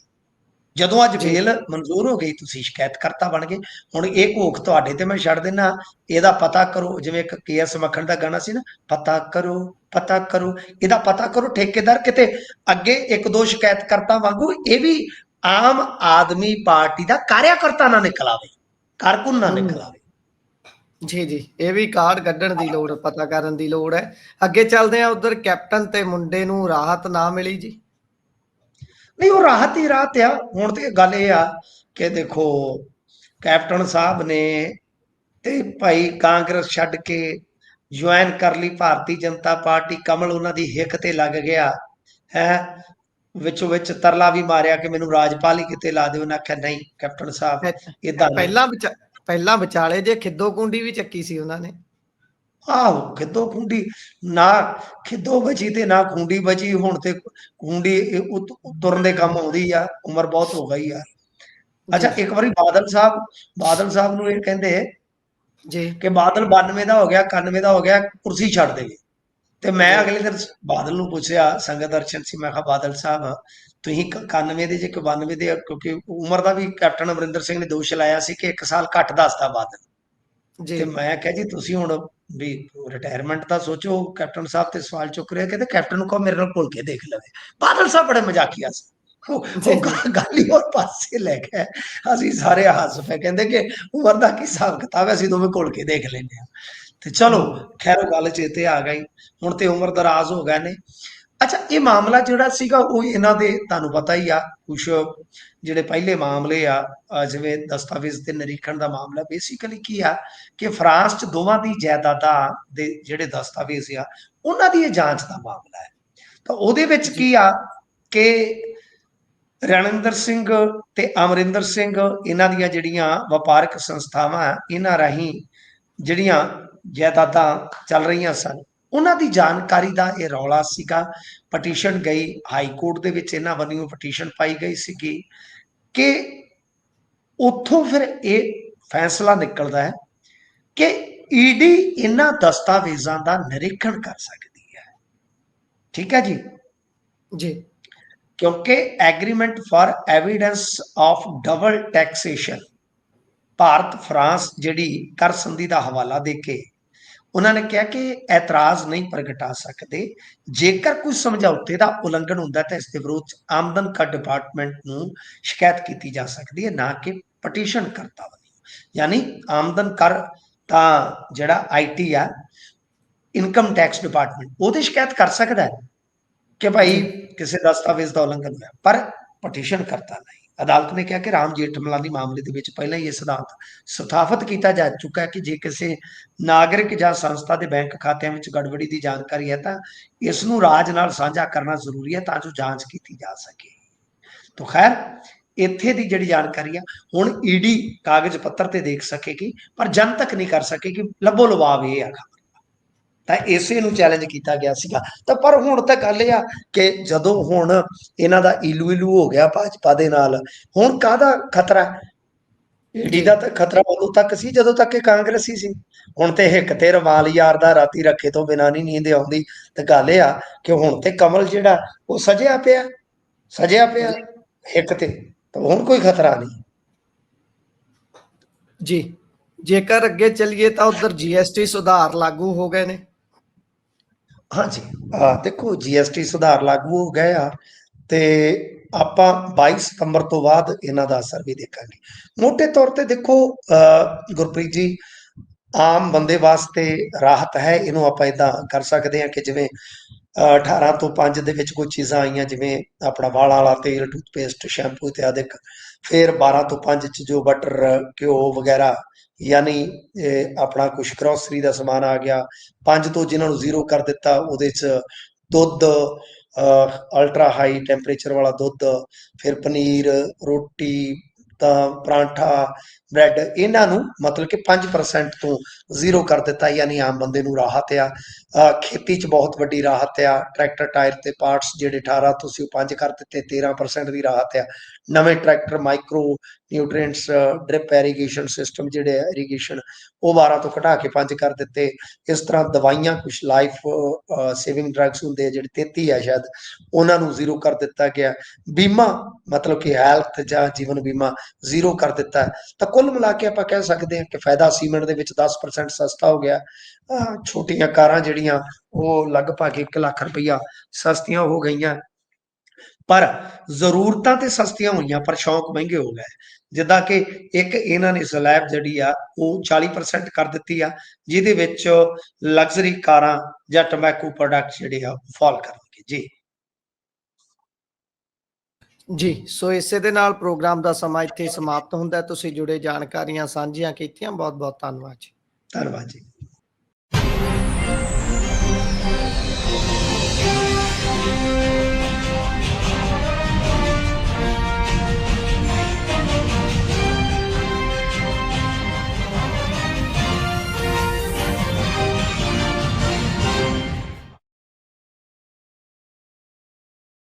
Speaker 2: ਜਦੋਂ ਅੱਜ। ਬੇਲ ਮਨਜ਼ੂਰ ਹੋ ਗਈ ਤੁਸੀਂ ਸ਼ਿਕਾਇਤਕਰਤਾ ਬਣ ਗਏ। ਹੁਣ ਇਹ ਘੋਖ ਤੁਹਾਡੇ ਤੇ ਮੈਂ ਛੱਡ ਦੇਣਾ ਇਹਦਾ ਪਤਾ ਕਰੋ ਜਿਵੇਂ ਇੱਕ ਕੇਐਸ ਮੱਖਣ ਦਾ ਗਾਣਾ ਸੀ ਨਾ ਪਤਾ ਕਰੋ ਪਤਾ ਕਰੋ। ਇਹਦਾ ਪਤਾ ਕਰੋ ਠੇਕੇਦਾਰ ਕਿਤੇ ਅੱਗੇ ਇੱਕ ਦੋ ਸ਼ਿਕਾਇਤਕਰਤਾ ਵਾਂਗੂ ਇਹ ਵੀ ਆਮ ਆਦਮੀ ਪਾਰਟੀ ਦਾ ਕਾਰਿਆਕਰਤਾ ਨਾ ਨਿਕਲਾਵੇ ਕਾਰਕੁਨ ਨਾ। ਨਿਕਲਾਵੇ
Speaker 1: ਜੀ ਜੀ। ਇਹ ਵੀ ਕਾਰਡ ਕੱਢਣ ਦੀ ਲੋੜ ਪਤਾ ਕਰਨ ਦੀ ਲੋੜ ਹੈ। ਅੱਗੇ ਚੱਲਦੇ ਆ ਉਧਰ ਕੈਪਟਨ ਤੇ ਮੁੰਡੇ ਨੂੰ ਰਾਹਤ ਨਾ ਮਿਲੀ ਜੀ?
Speaker 2: ਨਹੀਂ ਉਹ ਰਾਹਤ ਹੀ ਰਾਹਤ ਆ। ਹੁਣ ਤੇ ਗੱਲ ਇਹ ਆ ਕਿ ਦੇਖੋ ਕੈਪਟਨ ਸਾਹਿਬ ਨੇ ਤੇ ਭਾਈ ਕਾਂਗਰਸ ਛੱਡ ਕੇ ਜੁਆਇਨ ਕਰ ਲਈ ਭਾਰਤੀ ਜਨਤਾ ਪਾਰਟੀ। ਕਮਲ ਉਹਨਾਂ ਦੀ ਹਿੱਕ ਤੇ ਲੱਗ ਗਿਆ। ਹੈ? ਵਿੱਚੋਂ ਵਿੱਚ ਤਰਲਾ ਵੀ ਮਾਰਿਆ ਕਿ ਮੈਨੂੰ ਰਾਜਪਾਲ ਹੀ ਕਿਤੇ ਲਾ ਦਿਓ। ਉਹਨਾਂ ਆਖਿਆ ਨਹੀਂ ਕੈਪਟਨ ਸਾਹਿਬ ਇਦਾਂ
Speaker 1: ਪਹਿਲਾਂ ਵਿਚਾ- ਪਹਿਲਾਂ ਵਿਚਾਲੇ ਜੇ ਖਿੱਦੋ ਕੁੰਡੀ ਵੀ ਚੱਕੀ ਸੀ ਉਹਨਾਂ ਨੇ।
Speaker 2: ਆਹੋ ਖਿੱਦੋ ਖੁੰਡੀ ਨਾ ਖਿੱਦੋ ਬਚੀ ਤੇ ਨਾ ਖੁੰਡੀ ਬਚੀ ਹੁਣ ਤੇ ਉਤ- ਤੁਰਨ ਦੇ ਕੰਮ ਆਉਂਦੀ ਆ ਉਮਰ ਬਹੁਤ ਹੋ ਗਈ ਆ। ਅੱਛਾ ਇੱਕ ਵਾਰੀ ਬਾਦਲ ਸਾਹਿਬ ਬਾਦਲ ਸਾਹਿਬ ਨੂੰ ਇਹ ਕਹਿੰਦੇ
Speaker 1: ਜੀ।
Speaker 2: ਕਿ ਬਾਦਲ 92 ਦਾ ਹੋ ਗਿਆ 91 ਦਾ ਹੋ ਗਿਆ ਕੁਰਸੀ ਛੱਡ ਦੇਗੇ ਤੇ ਮੈਂ ਅਗਲੇ ਦਿਨ ਬਾਦਲ ਨੂੰ ਪੁੱਛਿਆ ਸੰਗਤ ਦਰਸ਼ਨ ਸੀ ਮੈਂ ਕਿਹਾ ਬਾਦਲ ਸਾਹਿਬ ਤੁਸੀਂ ਕ- 91 ਦੇ ਜੇ ਕਿ 92 ਦੇ ਕਿਉਂਕਿ ਉਮਰ ਦਾ ਵੀ ਕੈਪਟਨ ਅਮਰਿੰਦਰ ਸਿੰਘ ਨੇ ਦੋਸ਼ ਲਾਇਆ ਸੀ ਕਿ ਇੱਕ ਸਾਲ ਘੱਟ ਦੱਸਦਾ
Speaker 1: ਜੀ।
Speaker 2: ਤੇ ਮੈਂ ਕਿਹਾ ਜੀ ਤੁਸੀਂ ਹੁਣ ਵੀ ਰਿਟਾਇਰਮੈਂਟ ਦਾ ਸੋਚੋ ਕੈਪਟਨ ਸਾਹਿਬ ਤੇ ਸਵਾਲ ਚੁੱਕ ਰਿਹਾ ਕਹਿੰਦੇ ਕੈਪਟਨ ਨੂੰ ਕਹੋ ਮੇਰੇ ਨਾਲ ਭੁੱਲ ਕੇ ਦੇਖ ਲਵੇ। ਬਾਦਲ ਸਾਹਿਬ ਬੜੇ ਮਜ਼ਾਕੀਆ ਸੀ। ਉਹ ਗੱਲ- ਹੀ ਹੋਰ ਪਾਸੇ ਲੈ ਗਏ ਅਸੀਂ ਸਾਰੇ ਹੱਸ ਪਏ ਕਹਿੰਦੇ ਕਿ ਉਮਰ ਦਾ ਕੀ ਹਿਸਾਬ ਕਿਤਾਬ ਹੈ ਅਸੀਂ ਦੋਵੇਂ ਘੁਲ ਕੇ ਦੇਖ ਲੈਂਦੇ ਆ ਤੇ ਚਲੋ ਖੈਰ ਗੱਲ ਚੇਤੇ ਆ ਗਈ। ਹੁਣ ਤੇ ਉਮਰ ਦਰਾਜ਼ ਹੋ ਗਏ ਨੇ। ਅੱਛਾ, ਇਹ ਮਾਮਲਾ ਜਿਹੜਾ ਸੀਗਾ ਉਹ ਇਹਨਾਂ ਦੇ ਤੁਹਾਨੂੰ ਪਤਾ ਹੀ ਆ ਕੁਝ ਜਿਹੜੇ ਪਹਿਲੇ ਮਾਮਲੇ ਆ ਜਿਵੇਂ ਦਸਤਾਵੇਜ਼ ਤੇ ਨਿਰੀਖਣ ਦਾ ਮਾਮਲਾ ਬੇਸਿਕਲੀ ਕੀ ਆ ਕਿ ਫਰਾਂਸ ਚ ਦੋਵਾਂ ਦੀ ਜਾਇਦਾਦਾਂ ਦੇ ਜਿਹੜੇ ਦਸਤਾਵੇਜ਼ ਆ, ਉਹਨਾਂ ਦੀ ਇਹ ਜਾਂਚ ਦਾ ਮਾਮਲਾ ਹੈ। ਤਾਂ ਉਹਦੇ ਵਿੱਚ ਕੀ ਆ ਕਿ ਰਣਿੰਦਰ ਸਿੰਘ ਤੇ ਅਮਰਿੰਦਰ ਸਿੰਘ, ਇਹਨਾਂ ਦੀਆਂ ਜਿਹੜੀਆਂ ਵਪਾਰਕ ਸੰਸਥਾਵਾਂ ਇਹਨਾਂ ਰਾਹੀਂ ਜਿਹੜੀਆਂ ਜਾਇਦਾਦਾਂ ਚੱਲ ਰਹੀਆਂ ਸਨ ਉਹਨਾਂ ਦੀ ਜਾਣਕਾਰੀ ਦਾ ਇਹ ਰੌਲਾ ਸੀਗਾ। ਪਟੀਸ਼ਨ ਗਈ ਹਾਈ ਕੋਰਟ ਦੇ ਵਿੱਚ ਇਹਨਾਂ ਵੱਲੋਂ ਪਟੀਸ਼ਨ ਪਾਈ ਗਈ ਸੀਗੀ ਕਿ ਉੱਥੋਂ ਫਿਰ ਇਹ ਫੈਸਲਾ ਨਿਕਲਦਾ ਹੈ ਕਿ ਈਡੀ ਇਹਨਾਂ ਦਸਤਾਵੇਜ਼ਾਂ ਦਾ ਨਿਰੀਖਣ ਕਰ ਸਕਦੀ ਹੈ। ਠੀਕ ਹੈ ਜੀ?
Speaker 1: ਜੀ।
Speaker 2: ਕਿਉਂਕਿ agreement for evidence of double taxation Bharat France ਜਿਹੜੀ ਕਰ ਸੰਧੀ ਦਾ ਹਵਾਲਾ ਦੇ ਕੇ ਉਹਨਾਂ ਨੇ ਕਿਹਾ ਕਿ ਐਤਰਾਜ਼ ਨਹੀਂ ਪ੍ਰਗਟਾ ਸਕਦੇ। ਜੇਕਰ ਕੋਈ ਸਮਝੌਤੇ ਦਾ ਉਲੰਘਣ ਹੁੰਦਾ ਤਾਂ ਇਸ ਦੇ ਵਿਰੁੱਧ 'ਚ ਆਮਦਨ ਕਰ ਡਿਪਾਰਟਮੈਂਟ ਨੂੰ ਸ਼ਿਕਾਇਤ ਕੀਤੀ ਜਾ ਸਕਦੀ ਹੈ, ਨਾ ਕਿ ਪਟੀਸ਼ਨ ਕਰਤਾ ਵੱਲੋਂ ਯਾਨੀ ਆਮਦਨ ਕਰ ਤਾਂ ਜਿਹੜਾ ਆਈਟੀ ਆ ਇਨਕਮ ਟੈਕਸ ਡਿਪਾਰਟਮੈਂਟ ਉਹਦੇ ਸ਼ਿਕਾਇਤ ਕਰ ਸਕਦਾ ਹੈ ਕਿ ਭਾਈ ਕਿਸੇ ਦਸਤਾਵੇਜ਼ ਦਾ ਉਲੰਘਣ ਹੋਇਆ, ਪਰ ਪਟੀਸ਼ਨ ਕਰਤਾ ਨਹੀਂ। ਅਦਾਲਤ ਨੇ ਕਿਹਾ ਕਿ ਰਾਮ ਜੇਠਮਲਾਨੀ ਦੀ ਮਾਮਲੇ ਦੇ ਵਿੱਚ ਪਹਿਲਾਂ ਹੀ ਇਹ ਸਿਧਾਂਤ ਸਥਾਪਿਤ ਕੀਤਾ ਜਾ ਚੁੱਕਾ ਹੈ ਕਿ ਜੇ ਕਿਸੇ ਨਾਗਰਿਕ ਜਾਂ ਸੰਸਥਾ ਦੇ ਬੈਂਕ ਖਾਤਿਆਂ ਵਿੱਚ ਗੜਬੜੀ ਦੀ ਜਾਣਕਾਰੀ ਹੈ ਤਾਂ ਇਸ ਨੂੰ ਰਾਜ ਨਾਲ ਸਾਂਝਾ ਕਰਨਾ ਜ਼ਰੂਰੀ ਹੈ ਤਾਂ ਜੋ ਜਾਂਚ ਕੀਤੀ ਜਾ ਸਕੇ। ਤਾਂ ਖੈਰ, ਇੱਥੇ ਦੀ ਜਿਹੜੀ ਜਾਣਕਾਰੀ ਆ, ਹੁਣ ਈਡੀ ਕਾਗਜ਼ ਪੱਤਰ ਤੇ ਦੇਖ ਸਕੇਗੀ ਪਰ ਜਨਤਕ ਨਹੀਂ ਕਰ ਸਕੇਗੀ ਲੱਭੋ ਲਵਾਬ ਇਹ ਆ ਖਬਰ। ਤਾਂ ਇਸੇ ਨੂੰ ਚੈਲੰਜ ਕੀਤਾ ਗਿਆ ਸੀਗਾ। ਤਾਂ ਪਰ ਹੁਣ ਤਾਂ ਗੱਲ ਇਹ ਆ ਕਿ ਜਦੋਂ ਹੁਣ ਇਹਨਾਂ ਦਾ ਇਲੂ ਇਲੂ ਹੋ ਗਿਆ ਭਾਜਪਾ ਦੇ ਨਾਲ ਹੁਣ ਕਾਹਦਾ ਖਤਰਾ? ਈਡੀ ਦਾ ਤਾਂ ਖਤਰਾ ਉਦੋਂ ਤੱਕ ਸੀ ਜਦੋਂ ਤੱਕ ਇਹ ਕਾਂਗਰਸੀ ਸੀ। ਹੁਣ ਤੇ ਹਿੱਕ ਤੇ ਰਵਾਲ ਯਾਰ ਦਾ ਰਾਤੀ ਰੱਖੇ ਤੋਂ ਬਿਨਾਂ ਨਹੀਂ ਨੀਂਦ ਆਉਂਦੀ। ਤੇ ਗੱਲ ਇਹ ਆ ਕਿ ਹੁਣ ਤੇ ਕਮਲ ਜਿਹੜਾ ਉਹ ਸਜਿਆ ਪਿਆ ਸਜਿਆ ਪਿਆ ਹਿੱਕ ਤੇ ਤਾਂ ਹੁਣ ਕੋਈ ਖਤਰਾ ਨਹੀਂ।
Speaker 1: ਜੀ ਜੇਕਰ ਅੱਗੇ ਚੱਲੀਏ ਤਾਂ ਉਧਰ ਜੀਐਸਟੀ ਸੁਧਾਰ ਲਾਗੂ ਹੋ ਗਏ ਨੇ।
Speaker 2: ਹਾਂਜੀ। ਆ ਦੇਖੋ ਜੀਐਸਟੀ ਸੁਧਾਰ ਲਾਗੂ ਹੋ ਗਏ ਆ ਤੇ ਆਪਾਂ 22 ਸਤੰਬਰ ਤੋਂ ਬਾਅਦ ਇਹਨਾਂ ਦਾ ਅਸਰ ਵੀ ਦੇਖਾਂਗੇ। ਮੋٹے ਤੌਰ ਤੇ ਦੇਖੋ ਅ, ਗੁਰਪ੍ਰੀਤ ਜੀ ਆਮ ਬੰਦੇ ਵਾਸਤੇ ਰਾਹਤ ਹੈ ਇਹਨੂੰ ਆਪਾਂ ਇਦਾਂ ਕਰ ਸਕਦੇ ਹਾਂ ਕਿ ਜਿਵੇਂ ਅ, 18 ਤੋਂ 5 ਦੇ ਵਿੱਚ ਕੋਈ ਚੀਜ਼ਾਂ ਆਈਆਂ ਜਿਵੇਂ ਆਪਣਾ ਵਾਲਾਂ ਵਾਲਾ ਤੇਲ ਟੂਥਪੇਸਟ ਸ਼ੈਂਪੂ ਇਤਿਆਦਿਕ ਫਿਰ 12 ਤੋਂ 5 ਚ ਜੋ ਬਟਰ ਘਿਓ ਵਗੈਰਾ ਯਾਨੀ ਆਪਣਾ ਕੁਝ ਗਰੋਸਰੀ ਦਾ ਸਮਾਨ ਆ ਗਿਆ, ਪੰਜ ਤੋਂ ਜਿਨ੍ਹਾਂ ਨੂੰ ਜ਼ੀਰੋ ਕਰ ਦਿੱਤਾ, ਉਹਦੇ ਚ ਦੁੱਧ ਅਲਟਰਾ ਹਾਈ ਟੈਂਪਰੇਚਰ ਵਾਲਾ ਦੁੱਧ, ਫਿਰ ਪਨੀਰ, ਰੋਟੀ, ਤਾਂ ਪਰਾਂਠਾ ਬ੍ਰੈਡ ਇਹਨਾਂ ਨੂੰ ਮਤਲਬ ਕਿ 5% ਤੋਂ ਜ਼ੀਰੋ ਕਰ ਦਿੱਤਾ, ਯਾਨੀ ਆਮ ਬੰਦੇ ਨੂੰ ਰਾਹਤ ਆ। ਖੇਤੀ 'ਚ ਬਹੁਤ ਵੱਡੀ ਰਾਹਤ ਆ, ਟਰੈਕਟਰ, ਟਾਇਰ ਤੇ ਪਾਰਟਸ ਜਿਹੜੇ 18 ਤੁਸੀਂ ਉਹ 5 ਕਰ ਦਿੱਤੇ 13% ਦੀ ਰਾਹਤ ਆ। ਨਵੇਂ tractor micro nutrients drip irrigation system ਜਿਹੜੇ ਇਰੀਗੇਸ਼ਨ ਉਹ 12 ਤੋਂ ਘਟਾ ਕੇ 5 ਕਰ ਦਿੱਤੇ। ਇਸ ਤਰ੍ਹਾਂ ਦਵਾਈਆਂ ਕੁਝ ਲਾਈਫ ਸੇਵਿੰਗ ਡਰੱਗਸ ਹੁੰਦੇ ਆ, ਜਿਹੜੇ 33 ਆ ਸ਼ਾਇਦ, ਉਹਨਾਂ ਨੂੰ ਜ਼ੀਰੋ ਕਰ ਦਿੱਤਾ ਗਿਆ। ਬੀਮਾ ਮਤਲਬ ਕਿ ਹੈਲਥ ਜਾਂ ਜੀਵਨ ਬੀਮਾ ਜ਼ੀਰੋ ਕਰ ਦਿੱਤਾ। ਤਾਂ ਕੁੱਲ ਮਿਲਾ ਕੇ ਆਪਾਂ ਕਹਿ ਸਕਦੇ ਹਾਂ ਕਿ ਫਾਇਦਾ ਸੀਮੈਂਟ ਦੇ ਵਿੱਚ 10% ਸਸਤਾ ਹੋ ਗਿਆ। ਛੋਟੀਆਂ ਕਾਰਾਂ ਜਿਹੜੀਆਂ, ਉਹ ਲਗਭਗ 1 ਲੱਖ ਰੁਪਈਆ ਸਸਤੀਆਂ ਹੋ ਗਈਆਂ। ਪਰ ਜ਼ਰੂਰਤਾਂ ਤੇ ਸਸਤੀਆਂ ਹੋਈਆਂ ਪਰ ਸ਼ੌਂਕ ਮਹਿੰਗੇ ਹੋ ਗਏ। ਜਿੱਦਾਂ ਕਿ ਇੱਕ ਇਹਨਾਂ ਨੇ ਸਲੈਬ ਜਿਹੜੀ ਆ ਉਹ 40% ਕਰ ਦਿੱਤੀ ਆ ਜਿਹਦੇ ਵਿੱਚ ਲਗਜ਼ਰੀ ਕਾਰਾਂ ਜਾਂ ਟobacco ਪ੍ਰੋਡਕਟ ਜਿਹੜੇ ਆ ਫਾਲ ਕਰਨਗੇ। ਜੀ।
Speaker 1: ਜੀ ਸੋ ਇਸੇ ਦੇ ਨਾਲ ਪ੍ਰੋਗਰਾਮ ਦਾ ਸਮਾਂ ਇੱਥੇ ਸਮਾਪਤ ਹੁੰਦਾ। ਤੁਸੀਂ ਜੁੜੇ ਜਾਣਕਾਰੀਆਂ ਸਾਂਝੀਆਂ ਕੀਤੀਆਂ। ਬਹੁਤ ਬਹੁਤ ਧੰਨਵਾਦ ਜੀ।
Speaker 2: ਧੰਨਵਾਦ ਜੀ।
Speaker 3: Thank